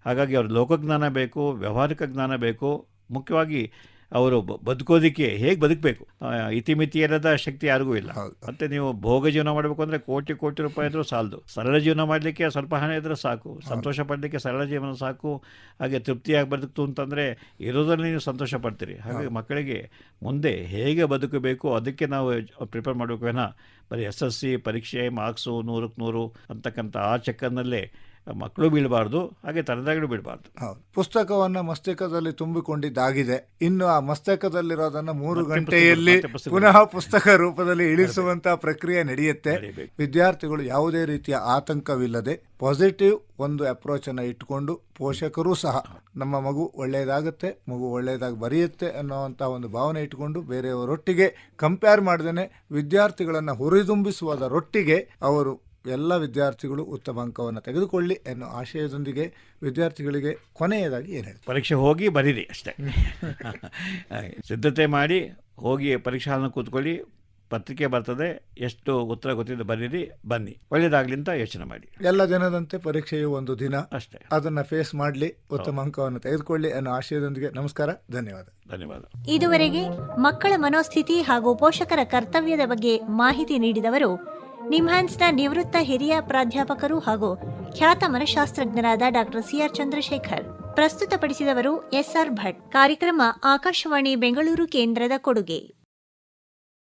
ಹಾಗಾಗಿ ಅವ್ರ ಲೋಕಜ್ಞಾನ ಬೇಕು ವ್ಯವಹಾರಿಕ ಜ್ಞಾನ ಬೇಕು. ಮುಖ್ಯವಾಗಿ ಅವರು ಬದುಕೋದಕ್ಕೆ ಹೇಗೆ ಬದುಕಬೇಕು? ಆ, ಇತಿಮಿತಿ ಇಲ್ಲದ ಶಕ್ತಿ ಯಾರಿಗೂ ಇಲ್ಲ. ಮತ್ತೆ ನೀವು ಭೋಗ ಜೀವನ ಮಾಡಬೇಕು ಅಂದರೆ ಕೋಟಿ ಕೋಟಿ ರೂಪಾಯಿ ಇದ್ರೂ ಸಾಲದು. ಸರಳ ಜೀವನ ಮಾಡಲಿಕ್ಕೆ ಸ್ವಲ್ಪ ಹಣ ಇದ್ದರೆ ಸಾಕು. ಸಂತೋಷ ಪಡಲಿಕ್ಕೆ ಸರಳ ಜೀವನ ಸಾಕು. ಹಾಗೆ ತೃಪ್ತಿಯಾಗಿ ಬದುಕ್ತು ಅಂತಂದರೆ ಇರೋದ್ರಲ್ಲಿ ನೀವು ಸಂತೋಷ ಪಡ್ತೀರಿ. ಹಾಗಾಗಿ ಮಕ್ಕಳಿಗೆ ಮುಂದೆ ಹೇಗೆ ಬದುಕಬೇಕು ಅದಕ್ಕೆ ನಾವು ಪ್ರಿಪೇರ್ ಮಾಡಬೇಕು. ಏನ? ಬರೀ ಎಸ್ ಎಸ್ ಸಿ ಪರೀಕ್ಷೆ ಮಾರ್ಕ್ಸು ನೂರಕ್ಕೆ ನೂರು ಅಂತಕ್ಕಂಥ ಆ ಚಕ್ಕರ್ನಲ್ಲೇ ಮಕ್ಕಳು ಬೀಳಬಾರ್ದು ಹಾಗೆ ತಂದೆಗಳು ಬೀಳಬಾರ್ದು. ಹೌದು. ಪುಸ್ತಕವನ್ನು ಮಸ್ತಕದಲ್ಲಿ ತುಂಬಿಕೊಂಡಿದ್ದಾಗಿದೆ. ಇನ್ನು ಆ ಮಸ್ತಕದಲ್ಲಿರೋದನ್ನ ಮೂರು ಗಂಟೆಯಲ್ಲಿ. ಪುನಃ ಪುಸ್ತಕ ರೂಪದಲ್ಲಿ ಇಳಿಸುವಂತಹ ಪ್ರಕ್ರಿಯೆ ನಡೆಯುತ್ತೆ. ವಿದ್ಯಾರ್ಥಿಗಳು ಯಾವುದೇ ರೀತಿಯ ಆತಂಕವಿಲ್ಲದೆ ಪಾಸಿಟಿವ್ ಒಂದು ಅಪ್ರೋಚ್ ಅನ್ನು ಇಟ್ಕೊಂಡು ಪೋಷಕರು ಸಹ ನಮ್ಮ ಮಗು ಒಳ್ಳೆಯದಾಗುತ್ತೆ ಮಗು ಒಳ್ಳೆಯದಾಗಿ ಬರೆಯುತ್ತೆ ಅನ್ನುವಂಥ ಒಂದು ಭಾವನೆ ಇಟ್ಕೊಂಡು ಬೇರೆಯವರೊಟ್ಟಿಗೆ ಕಂಪೇರ್ ಮಾಡ್ದೇನೆ ವಿದ್ಯಾರ್ಥಿಗಳನ್ನು ಹುರಿದುಂಬಿಸುವುದರೊಟ್ಟಿಗೆ ಅವರು ಎಲ್ಲ ವಿದ್ಯಾರ್ಥಿಗಳು ಉತ್ತಮ ಅಂಕವನ್ನು ತೆಗೆದುಕೊಳ್ಳಿ ಎನ್ನುವ ಆಶಯದೊಂದಿಗೆ ವಿದ್ಯಾರ್ಥಿಗಳಿಗೆ ಕೊನೆಯದಾಗಿ ಏನು ಹೇಳಿ ಪರೀಕ್ಷೆ ಹೋಗಿ ಬರೀರಿ ಅಷ್ಟೇ. ಸಿದ್ಧತೆ ಮಾಡಿ ಹೋಗಿ ಪರೀಕ್ಷಾ ಕೂತ್ಕೊಳ್ಳಿ ಪತ್ರಿಕೆ ಬರ್ತದೆ ಎಷ್ಟು ಉತ್ತರ ಗೊತ್ತಿದ್ದು ಬರೀರಿ ಬನ್ನಿ. ಒಳ್ಳೇದಾಗ್ಲಿ ಅಂತ ಯೋಚನೆ ಮಾಡಿ. ಎಲ್ಲ ದಿನದಂತೆ ಪರೀಕ್ಷೆಯು ಒಂದು ದಿನ. ಅಷ್ಟೇ. ಅದನ್ನ ಫೇಸ್ ಮಾಡಲಿ ಉತ್ತಮ ಅಂಕವನ್ನು ತೆಗೆದುಕೊಳ್ಳಿ ಅನ್ನೋ ಆಶಯದೊಂದಿಗೆ ನಮಸ್ಕಾರ ಧನ್ಯವಾದ. ಧನ್ಯವಾದ. ಇದುವರೆಗೆ ಮಕ್ಕಳ ಮನೋಸ್ಥಿತಿ ಹಾಗೂ ಪೋಷಕರ ಕರ್ತವ್ಯದ ಬಗ್ಗೆ ಮಾಹಿತಿ ನೀಡಿದವರು ನಿಮ್ಹಾನ್ಸ್ನ ನಿವೃತ್ತ ಹಿರಿಯ ಪ್ರಾಧ್ಯಾಪಕರು ಹಾಗೂ ಖ್ಯಾತ ಮನಃಶಾಸ್ತ್ರಜ್ಞರಾದ ಡಾಕ್ಟರ್ ಸಿಆರ್ ಚಂದ್ರಶೇಖರ್, ಪ್ರಸ್ತುತಪಡಿಸಿದವರು ಎಸ್ಆರ್ ಭಟ್. ಕಾರ್ಯಕ್ರಮ ಆಕಾಶವಾಣಿ ಬೆಂಗಳೂರು ಕೇಂದ್ರದ ಕೊಡುಗೆ.